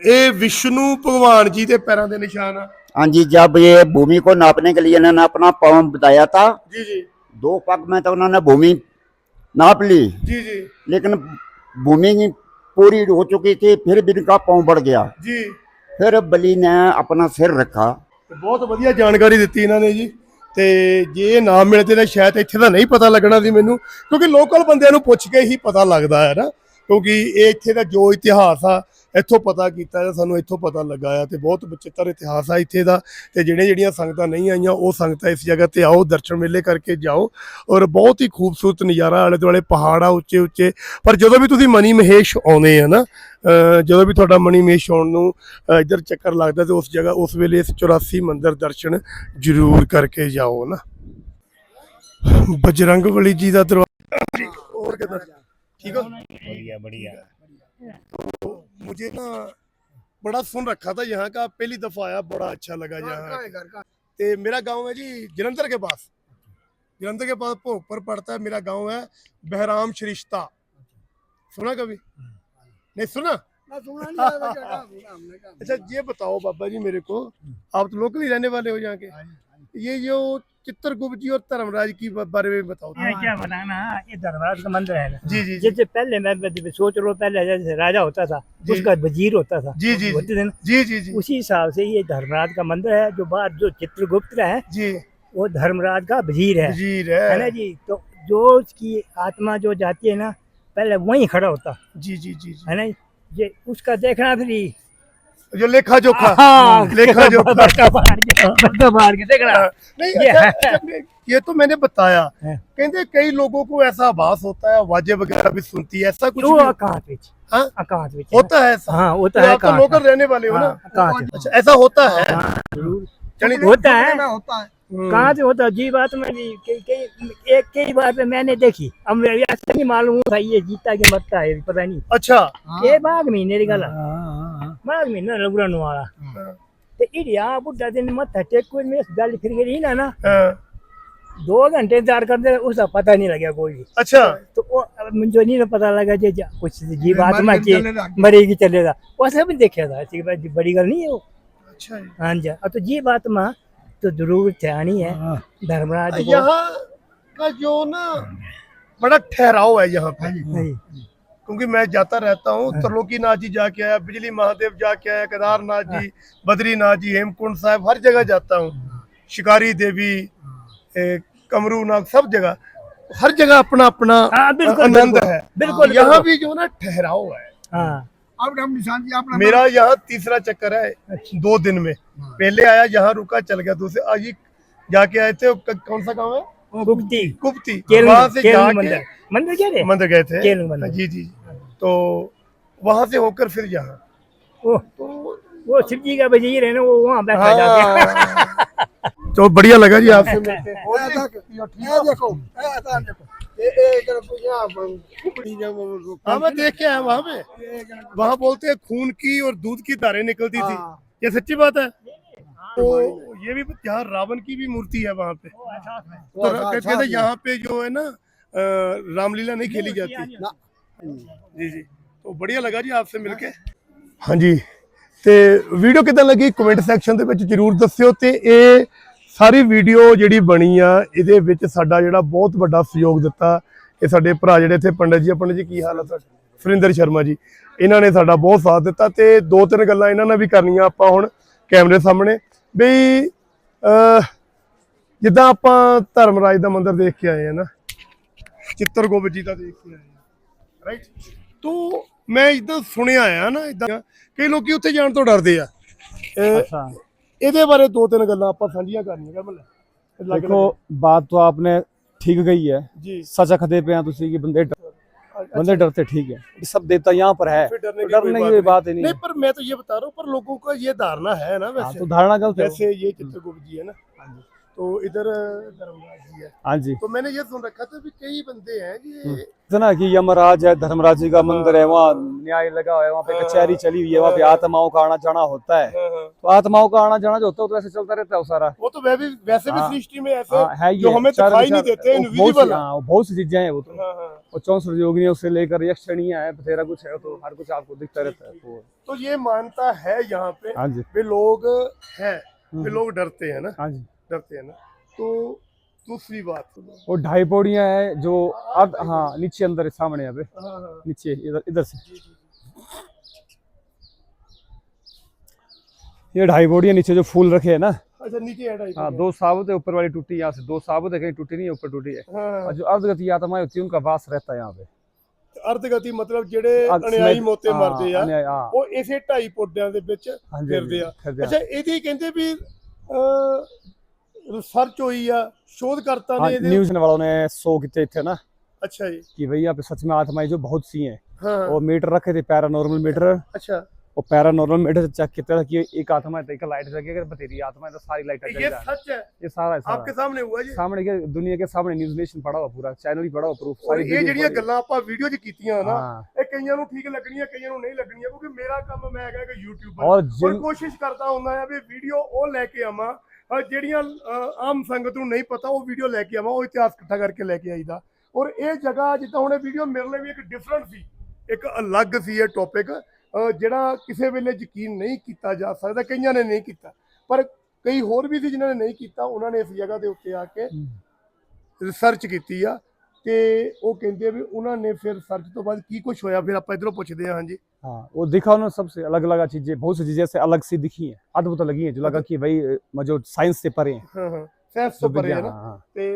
ਇਹ ਵਿਸ਼ਨੂੰ ਭਗਵਾਨ ਜੀ ਦੇ ਪੈਰਾਂ ਦੇ ਨਿਸ਼ਾਨ ਆ हाँ जी जब ये भूमि को नापने के लिए इन्होंने अपना पाँव बताया था ਜੀ ਜੀ दो पग में तो उन्होंने भूमि नाप ली ਜੀ ਜੀ लेकिन भूमि की पूरी हो चुकी थी फिर भी इनका पाँव बढ़ गया ਜੀ फिर बलि ने अपना सिर रखा ਤੇ ਬਹੁਤ ਵਧੀਆ ਜਾਣਕਾਰੀ ਦਿੱਤੀ ਇਹਨਾਂ ਨੇ ਜੀ ਤੇ ਜੇ ਇਹ ਨਾਮ ਮਿਲਦੇ ਤਾਂ ਸ਼ਾਇਦ ਇੱਥੇ ਦਾ ਨਹੀਂ ਪਤਾ ਲੱਗਣਾ ਸੀ ਮੈਨੂੰ, ਕਿਉਂਕਿ ਲੋਕਲ ਬੰਦਿਆਂ ਨੂੰ ਪੁੱਛ ਕੇ ਹੀ ਪਤਾ ਲੱਗਦਾ ਹੈ ਨਾ, ਕਿਉਂਕਿ ਇਹ ਇੱਥੇ ਦਾ ਜੋ ਇਤਿਹਾਸ ਆ ਇੱਥੋਂ ਪਤਾ ਕੀਤਾ ਜਾਂ ਸਾਨੂੰ ਇੱਥੋਂ ਪਤਾ ਲੱਗਾ ਆ ਤੇ ਬਹੁਤ ਬਚਿੱਤਰ ਇਤਿਹਾਸ ਆ ਇੱਥੇ ਦਾ ਤੇ ਜਿਹੜੇ ਜਿਹੜੀਆਂ ਸੰਗਤਾਂ ਨਹੀਂ ਆਈਆਂ ਉਹ ਸੰਗਤਾਂ ਇਸ ਜਗ੍ਹਾ ਤੇ ਆਓ, ਦਰਸ਼ਨ ਮੇਲੇ ਕਰਕੇ ਜਾਓ ਔਰ ਬਹੁਤ ਹੀ ਖੂਬਸੂਰਤ ਨਜ਼ਾਰਾ ਆਲੇ ਦੁਆਲੇ ਪਹਾੜ ਆ ਉੱਚੇ ਉੱਚੇ। ਪਰ ਜਦੋਂ ਵੀ ਤੁਸੀਂ ਮਨੀ ਮਹੇਸ਼ ਆਉਂਦੇ ਆ ਨਾ ਜਦੋਂ ਵੀ ਤੁਹਾਡਾ ਮਨੀ ਮਹੇਸ਼ ਆਉਣ ਨੂੰ ਇੱਧਰ ਚੱਕਰ ਲੱਗਦਾ ਤੇ ਉਸ ਜਗ੍ਹਾ, ਉਸ ਵੇਲੇ ਇਸ 84 ਮੰਦਿਰ ਦਰਸ਼ਨ ਜ਼ਰੂਰ ਕਰਕੇ ਜਾਓ ਨਾ। ਬਜਰੰਗ ਬਲੀ ਜੀ ਦਾ ਦਰਵਾਜ਼ਾ ਹੋਰ ਕਿਦਾਂ? ਠੀਕ ਹੋ? ਬੜੀਆ ਬੜੀਆ बढ़िया मुझे ना बड़ा सुन रखा था यहाँ का पहली दफ़ा आया बड़ा अच्छा लगा यहाँ ते मेरा गाँव है जी जलंधर के पास। जलंधर के पास भोगपुर पड़ता है मेरा गाँव है बहराम श्रिश्ता सुना कभी? नहीं सुना? अच्छा ये बताओ बाबा जी मेरे को आप तो लोकल ही रहने वाले हो यहाँ के? ये जो चित्रगुप्त जी और धर्मराज की बारे में बताओ। ये क्या बताना ये धर्मराज का मंदिर है ना? जी जी जैसे पहले मैं सोच लो पहले जैसे राजा होता था उसका वज़ीर होता था। जी जी होते थे जी जी जी। उसी हिसाब से ये धर्मराज का मंदिर है जो बाहर जो चित्रगुप्त है जी। वो धर्मराज का वज़ीर है। वज़ीर है ना जी? तो जो उसकी आत्मा जो जाती है ना पहले वहीं खड़ा होता। जी जी जी जी। है ना ये उसका देखना फिर जो लेखा जोखा। हाँ। लेखा जोखा। मार के देखना। नहीं ये अच्छा, अच्छा, ये तो मैंने बताया। कहते कई लोगों को ऐसा आभास होता है आवाज़ें वगैरह भी सुनती है ऐसा कुछ जो हाँ? अकांत विच होता है ऐसा। हाँ होता तो है आप तो लोकल रहने वाले हो ना। हाँ, अच्छा ऐसा होता है? हाँ, होता है। हम्म, कहाँ से होता जी बात में भी कई कई एक कई बार पे मैंने देखी। अब ऐसा नहीं मालूम था ये जीता के मरता है पता नहीं। अच्छा। ये बाग महीने दी गल बाग महीना लगुरन वाला ते इडिया बुड्ढा दिन मत्था टेक कोई में गल फिर गई ना ना हाँ, दो घंटे इंतजार करते रहे, उसका पता नहीं लगा कोई भी अच्छा तो वो अब मुझे नहीं पता लगा जे जा- कुछ जी बात में कि मरेगी चलेगा वो सब देखा था ऐसी बात बड़ी गल नहीं है वो अच्छा जी। हाँ जी अब तो जी बात में तो जरूर ध्यान है धर्मराज को यहाँ का जो ना बड़ा ठहराव है यहाँ पे हाँ जी। क्योंकि मैं जाता रहता हूँ त्रिलोकी नाथ जी जाके आया बिजली महादेव जाके आया केदारनाथ जी बद्रीनाथ जी हेमकुंड साहब हर जगह जाता हूँ। शिकारी देवी कमरू नाग सब जगह। हर जगह अपना अपना हाँ, आनंद है। बिल्कुल, यहाँ भी जो ना ठहराव है। हाँ। मेरा यहाँ तीसरा चक्कर है दो दिन में। पहले आया यहाँ रुका चल गया। दूसरे आज जाके आए थे कौन सा गाँव है? कुप्ती। कुप्ती। वहाँ से जाके मंदिर क्या रे मंदिर गए थे। मंदिर। जी जी तो वहाँ से होकर फिर यहाँ। वो तो वो शिव जी का वज़ीर है ना वो वहाँ बैठा जाके। हाँ। तो बढ़िया लगा जी आपसे और हाँ मैं देख के आया वहाँ पे। वहाँ बोलते हैं खून की और दूध की धारें निकलती थी। ये सच्ची बात है? तो ये भी यहाँ रावण की भी मूर्ति है वहाँ पे। है तो कहते थे यहाँ पे जो है ना रामलीला नहीं खेली जाती ਜੀ ਜੀ ਤੋਂ ਬੜੀਆ ਲੱਗਾ ਜੀ ਆਪਸੇ ਮਿਲ ਕੇ ਹਾਂਜੀ ਤੇ ਵੀਡੀਓ ਕਿਦਾਂ ਲੱਗੀ ਕਮੈਂਟ ਸੈਕਸ਼ਨ ਦੇ ਵਿੱਚ ਜਰੂਰ ਦੱਸਿਓ ਤੇ ਇਹ ਸਾਰੀ ਵੀਡੀਓ ਜਿਹੜੀ ਬਣੀ ਆ ਇਹਦੇ ਵਿੱਚ ਸਾਡਾ ਜਿਹੜਾ ਬਹੁਤ ਵੱਡਾ ਸਹਿਯੋਗ ਦਿੱਤਾ ਇਹ ਸਾਡੇ ਭਰਾ ਜਿਹੜੇ ਇੱਥੇ ਪੰਡਤ ਜੀ ਆ। ਪੰਡਤ ਜੀ ਕੀ ਹਾਲ ਆ ਤੁਹਾਡਾ ਸੁਰਿੰਦਰ ਸ਼ਰਮਾ ਜੀ ਇਹਨਾਂ ਨੇ ਸਾਡਾ ਬਹੁਤ ਸਾਥ ਦਿੱਤਾ ਤੇ ਦੋ ਤਿੰਨ ਗੱਲਾਂ ਇਹਨਾਂ ਨਾਲ ਵੀ ਕਰਨੀਆਂ ਆਪਾਂ ਹੁਣ ਕੈਮਰੇ ਸਾਹਮਣੇ ਬਈ ਅਹ, ਜਿੱਦਾਂ ਆਪਾਂ ਧਰਮਰਾਜ ਦਾ ਮੰਦਿਰ ਦੇਖ ਕੇ ਆਏ ਆ ਨਾ ਚਿੱਤਰ ਗੋਬਿੰਦ ਜੀ ਦਾ ਦੇਖ ਕੇ ਆਏ ਆ ਰਾਈਟ ਤੋ ਮੈਂ ਇਦਾਂ ਸੁਣਿਆ ਆ ਨਾ ਇਦਾਂ ਕਈ ਲੋਕੀ ਉੱਥੇ ਜਾਣ ਤੋਂ ਡਰਦੇ ਆ ਅਹ, अच्छा ਇਹਦੇ ਬਾਰੇ ਦੋ ਤਿੰਨ ਗੱਲਾਂ ਆਪਾਂ ਸਾਂਝੀਆਂ ਕਰਨੀਆਂ ਕਰ ਮੱਲੇ देखो बात तो आपने ठीक गई है ਜੀ सच अखदे पे हैं तुसी कि बंदे बंदे डरते ठीक है ये सब देवता यहाँ पर है फिर डरने तो की डरने कोई की बात बात ही नहीं नहीं है पर मैं तो ये बता रहा हूँ पर लोगों का ये धारणा है ना हाँ, वैसे तो धारणा गलत है वो। वैसे ये चित्रगुप्त जी है ना तो इधर धर्मराज जी है। हाँ जी। तो मैंने ये सुन रखा था भी कई बंदे हैं कि इतना कि यमराज है धर्मराज जी का मंदिर है वहाँ न्याय लगा हुआ है वहाँ पे कचहरी चली हुई है वहाँ पे आत्माओं का आना जाना होता है। हाँ, हाँ। तो आत्माओं का आना जाना जो होता है तो ऐसे चलता रहता है वो सारा। वो तो वह भी वैसे भी हाँ। सृष्टि में ऐसे हाँ, है जो हमें दिखाई नहीं देते बहुत सी- हाँ, चीज़ें हैं वो तो। हाँ हाँ। वो चौसठ योगिनियों से लेकर यक्षणियाँ है बथेरा कुछ है तो हर कुछ आपको दिखता रहता है तो ये मानता है यहाँ पे हाँ जी। लोग है हम्म। लोग डरते हैं ना। हाँ जी। डरते हैं ना तो दूसरी बात वो ढाई पौड़ियाँ है जो अब हाँ नीचे अंदर है, सामने यहाँ पे हाँ हाँ नीचे इधर इधर से ये ढाई पौड़ियाँ नीचे जो फूल रखे हैं ना अच्छा नीचे है ढाई हाँ फुट दो साबुत है ऊपर वाली टूटी यहाँ से दो साबुत है कहीं टूटी नहीं है ऊपर टूटी है हाँ और जो अर्धगति आत्माएं होती है उनका वास रहता है यहाँ पे ਅਰਧਗਤੀ ਮਤਲਬ ਜਿਹੜੇ अग- ਅਨਿਆਈ समेत- ਮੋਤੇ हाँ, ਮਰਦੇ ਆ अन्याय, हाँ ਉਹ ਇਸੇ ਢਾਈ ਪੋਡਿਆਂ ਦੇ ਵਿੱਚ हाँ जी, ਫਿਰਦੇ ਆ फिरदे आ। ਅੱਛਾ ਇਹਦੀ ਕਹਿੰਦੇ ਵੀ ਰਿਸਰਚ ਹੋਈ ਆ ਸ਼ੋਧਕਰਤਾ हाँ ਨੇ ਇਹਦੇ न्यूज वालों ने सो कितने थे ना ਅੱਛਾ जी कि भैया पे सच में आत्माएं जो बहुत सी हैं हाँ वो मीटर रखे थे पैरानॉर्मल मीटर अच्छा वो पैरानॉर्मल मीटर से चेक किया था कि एक आत्मा है तो एक लाइट जगी अगर बतेरी आत्मा है तो सारी लाइट जल ये जाए सच है ये सारा है सारा आपके सामने हुआ जी सामने के दुनिया के सामने न्यूज नेशन पड़ा हुआ पूरा चैनल ही पड़ा हुआ प्रूफ ਔਰ सारी ਇਹ video ਜਿਹੜੀਆਂ पड़ी। ਗੱਲਾਂ ਆਪਾਂ ਵੀਡੀਓ 'ਚ ਕੀਤੀਆਂ ਨਾ हाँ ਇਹ ਕਈਆਂ ਨੂੰ ਠੀਕ ਲੱਗਣੀਆਂ ਕਈਆਂ ਨੂੰ ਨਹੀਂ ਲੱਗਣੀਆਂ ਕਿਉਂਕਿ ਮੇਰਾ ਕੰਮ ਮੈਂ ਹੈਗਾ ਕਿ ਯੂਟਿਊਬਰ और ਔਰ जिन ਕੋਸ਼ਿਸ਼ ਕਰਦਾ ਹੁੰਦਾ ਆ ਵੀ ਵੀਡੀਓ ਉਹ ਲੈ ਕੇ ਆਵਾਂ ਅਹ ਜਿਹੜੀਆਂ ਆਮ ਸੰਗਤ ਨੂੰ ਨਹੀਂ ਪਤਾ ਉਹ ਵੀਡੀਓ ਲੈ ਕੇ ਆਵਾਂ ਉਹ ਇਤਿਹਾਸ ਇਕੱਠਾ ਕਰਕੇ ਲੈ ਕੇ ਆਈਦਾ। ਔਰ ਇਹ ਜਗ੍ਹਾ ਜਿੱਦਾਂ ਹੁਣ ਇਹ ਵੀਡੀਓ ਮੇਰੇ ਲਈ ਵੀ ਇੱਕ ਡਿਫਰੈਂਟ ਸੀ ਇੱਕ ਅਲੱਗ ਸੀ ਇਹ ਟੌਪਿਕ ਜਿਹੜਾ ਕਿਸੇ ਵੇਲੇ ਯਕੀਨ ਨਹੀਂ ਕੀਤਾ ਜਾ ਸਕਦਾ ਕਈਆਂ ਨੇ ਨਹੀਂ ਕੀਤਾ। ਪਰ ਕਈ ਹੋਰ ਵੀ ਸੀ ਜਿਨ੍ਹਾਂ ਨੇ ਨਹੀਂ ਕੀਤਾ ਉਹਨਾਂ ਨੇ ਇਸ ਜਗ੍ਹਾ ਦੇ ਉੱਤੇ ਆ ਕੇ ਰਿਸਰਚ ਕੀਤੀ ਆ। ਤੇ ਉਹ ਕਹਿੰਦੇ ਵੀ ਉਹਨਾਂ ਨੇ ਫਿਰ ਰਿਸਰਚ ਤੋਂ ਬਾਅਦ ਕੀ ਕੁਝ ਹੋਇਆ ਫਿਰ ਆਪਾਂ ਇਧਰੋਂ ਪੁੱਛਦੇ ਹਾਂ ਹਾਂਜੀ। हाँ वो दिखा उन्होंने सबसे अलग अलग चीजें बहुत सी चीजें ऐसे अलग सी दिखी हैं अद्भुत लगी हैं जो लगा कि भाई अ, जो साइंस से परे हैं ਹਾਂ ਹਾਂ ਸੈਂਸ जो ਤੋਂ ਪਰੇ ਹੈ विज्ञान ਨਾ हाँ ਤੇ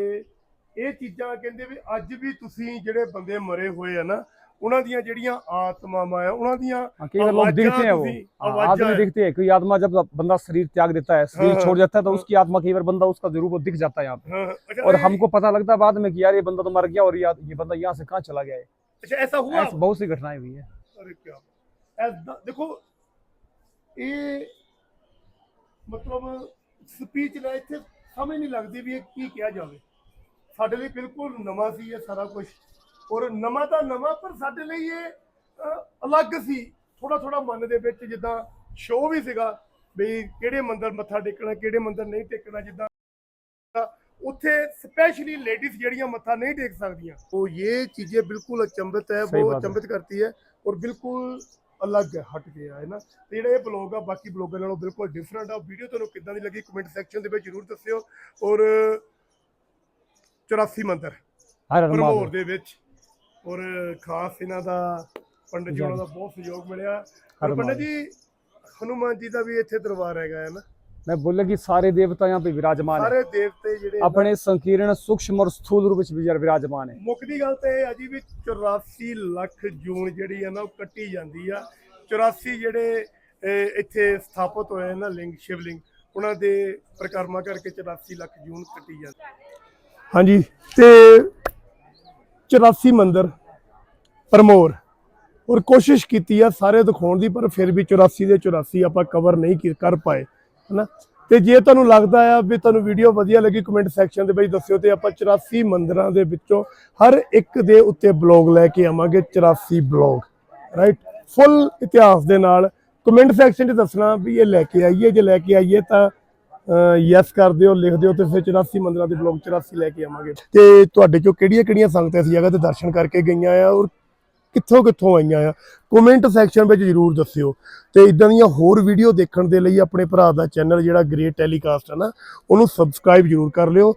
ਇਹ ਚੀਜ਼ਾਂ ਕਹਿੰਦੇ ਵੀ ਅੱਜ ਵੀ ਤੁਸੀਂ ਜਿਹੜੇ ਬੰਦੇ ਮਰੇ ਹੋਏ ਆ ਨਾ ਉਹਨਾਂ ਦੀਆਂ ਜਿਹੜੀਆਂ ਆਤਮਾਵਾਂ ਆ ਉਹਨਾਂ ਦੀਆਂ हाँ, कई बार लोग आवाज़ दिखते हैं वो आती थी, हाँ, आवाज़ आदमी है। दिखते हैं कोई आत्मा जब बंदा शरीर त्याग देता है शरीर हाँ, छोड़ जाता है तो हाँ। उसकी आत्मा कई बार बंदा उसका जरूर वो दिख जाता है यहाँ पे ਹਾਂ ਅੱਛਾ और ਇਹ- हमको पता लगता है बाद में कि यार ये बंदा तो मर गया और ये ये बंदा यहाँ से कहाँ चला गया है ਅੱਛਾ ਐਸਾ हुआ ऐसी बहुत सी घटनाएं हुई है ਅਰੇ ਕਿਆ ਐਦਾਂ ਦੇਖੋ ਇਹ ਮਤਲਬ ਸਪੀਚ ਲੈ ਇੱਥੇ ਸਮਝ ਨਹੀਂ ਲੱਗਦੀ ਵੀ ਇਹ ਕੀ ਕਿਹਾ ਜਾਵੇ। ਸਾਡੇ ਲਈ ਬਿਲਕੁਲ ਨਵਾਂ ਸੀ ਇਹ ਸਾਰਾ ਕੁਝ ਔਰ ਨਵਾਂ ਤਾਂ ਨਵਾਂ ਪਰ ਸਾਡੇ ਲਈ ਇਹ ਅਲੱਗ ਸੀ। ਥੋੜਾ ਥੋੜਾ ਮਨ ਦੇ ਵਿੱਚ ਜਿੱਦਾਂ ਸ਼ੋਅ ਵੀ ਸੀਗਾ ਵੀ ਕਿਹੜੇ ਮੰਦਰ ਮੱਥਾ ਟੇਕਣਾ ਕਿਹੜੇ ਮੰਦਰ ਨਹੀਂ ਟੇਕਣਾ ਜਿੱਦਾਂ ਉੱਥੇ ਸਪੈਸ਼ਲੀ ਲੇਡੀਜ਼ ਜਿਹੜੀਆਂ ਮੱਥਾ ਨਹੀਂ ਟੇਕ ਸਕਦੀਆਂ। ਉਹ ਇਹ ਚੀਜ਼ੇ ਬਿਲਕੁਲ ਅਚੰਭਿਤ ਹੈ ਉਹ ਅਚੰਭਿਤ ਕਰਤੀ ਹੈ। ਔਰ ਬਿਲਕੁਲ ਅਲੱਗ ਹੈ ਹਟ ਗਿਆ ਹੈ ਨਾ। ਤੇ ਜਿਹੜਾ ਇਹ ਬਲੌਗ ਆ ਬਾਕੀ ਬਲੌਗਾਂ ਨਾਲੋਂ ਬਿਲਕੁਲ ਡਿਫਰੈਂਟ ਆ। ਵੀਡੀਓ ਤੁਹਾਨੂੰ ਕਿੱਦਾਂ ਦੀ ਲੱਗੀ ਕਮੈਂਟ ਸੈਕਸ਼ਨ ਦੇ ਵਿੱਚ ਜ਼ਰੂਰ ਦੱਸਿਓ। ਔਰ 84 ਮੰਦਰ ਹਰ ਹਰਮੋਰ ਦੇ ਵਿੱਚ। ਔਰ ਖਾਸ ਇਹਨਾਂ ਦਾ ਪੰਡਤ ਜੀ ਦਾ ਬਹੁਤ ਸਹਿਯੋਗ ਮਿਲਿਆ। ਔਰ ਪੰਡਤ ਜੀ ਹਨੂਮਾਨ ਜੀ ਦਾ ਵੀ ਇੱਥੇ ਦਰਬਾਰ ਹੈਗਾ ਹੈ ਨਾ। मैं बोले कि सारे देवता यहाँ पे विराजमान है ਸਾਰੇ ਦੇਵਤੇ ਜਿਹੜੇ ਨਾ- अपने संकीर्ण सूक्ष्म और स्थूल रूप में भी विराजमान है ਮੁੱਖ ਦੀ ਗੱਲ ਤੇ ਇਹ ਆ ਜੀ ਵੀ 84 ਲੱਖ ਜੂਨ ਜਿਹੜੀ ਆ ਨਾ ਉਹ ਕੱਟੀ ਜਾਂਦੀ ਆ 84 ਜਿਹੜੇ ਅਹ, ਇੱਥੇ ਸਥਾਪਿਤ ਹੋਏ ਆ ਨਾ ਲਿੰਗ ਸ਼ਿਵਲਿੰਗ ਉਹਨਾਂ ਦੇ ਪ੍ਰਕਰਮਾ ਕਰਕੇ 84 ਲੱਖ ਜੂਨ ਕੱਟੀ ਜਾਂਦੀ ਹਾਂਜੀ ਤੇ 84 ਮੰਦਰ ਪਰਮੋਰ ਔਰ ਕੋਸ਼ਿਸ਼ ਕੀਤੀ ਆ ਸਾਰੇ ਦਿਖਾਉਣ ਦੀ ਪਰ ਫਿਰ ਵੀ 84 ਦੇ 84 ਆਪਾਂ ਕਵਰ ਨਹੀਂ ਕੀ- ਕਰ ਪਾਏ ਹਨਾ? ਤੇ ਜੇ ਤੁਹਾਨੂੰ ਲੱਗਦਾ ਆ ਵੀ ਤੁਹਾਨੂੰ ਵੀਡੀਓ ਵਧੀਆ ਲੱਗੀ ਕਮੈਂਟ ਸੈਕਸ਼ਨ ਦੇ ਵਿੱਚ ਦੱਸਿਓ ਤੇ ਆਪਾਂ 84 ਮੰਦਿਰਾਂ ਦੇ ਵਿੱਚੋਂ ਹਰ ਇੱਕ ਦੇ ਉੱਤੇ ਬਲੌਗ ਲੈ ਕੇ ਆਵਾਂਗੇ 84 ਬਲੌਗ ਰਾਈਟ ਫੁੱਲ ਇਤਿਹਾਸ ਦੇ ਨਾਲ ਕਮੈਂਟ ਸੈਕਸ਼ਨ 'ਚ ਦੱਸਣਾ ਵੀ ਇਹ ਲੈ ਕੇ ਆਈਏ, ਜੇ ਲੈ ਕੇ ਆਈਏ ਤਾਂ ਯੈਸ ਕਰ ਦਿਓ, ਲਿਖ ਦਿਓ ਤੇ ਫਿਰ 84 ਮੰਦਰਾਂ ਦੇ ਬਲੌਗ 84 ਲੈ ਕੇ ਆਵਾਂਗੇ। ਤੇ ਤੁਹਾਡੇ ਚੋਂ ਕਿਹੜੀਆਂ ਕਿਹੜੀਆਂ ਸੰਗਤਾਂ ਇਸ ਜਗ੍ਹਾ ਤੇ ਦਰਸ਼ਨ ਕਰਕੇ ਗਈਆਂ ਆ ਔਰ ਕਿੱਥੋਂ ਕਿੱਥੋਂ ਆਈਆਂ ਆ ਕਮੈਂਟ ਸੈਕਸ਼ਨ ਵਿੱਚ ਜਰੂਰ ਦੱਸਿਓ। ਤੇ ਇਦਾਂ ਦੀਆਂ ਹੋਰ ਵੀਡੀਓ ਦੇਖਣ ਦੇ ਲਈ ਆਪਣੇ ਭਰਾ ਦਾ ਚੈਨਲ ਜਿਹੜਾ ਗ੍ਰੇਟ ਟੈਲੀਕਾਸਟ ਹੈ ਨਾ, ਉਹਨੂੰ ਸਬਸਕ੍ਰਾਈਬ ਜਰੂਰ ਕਰ ਲਿਓ।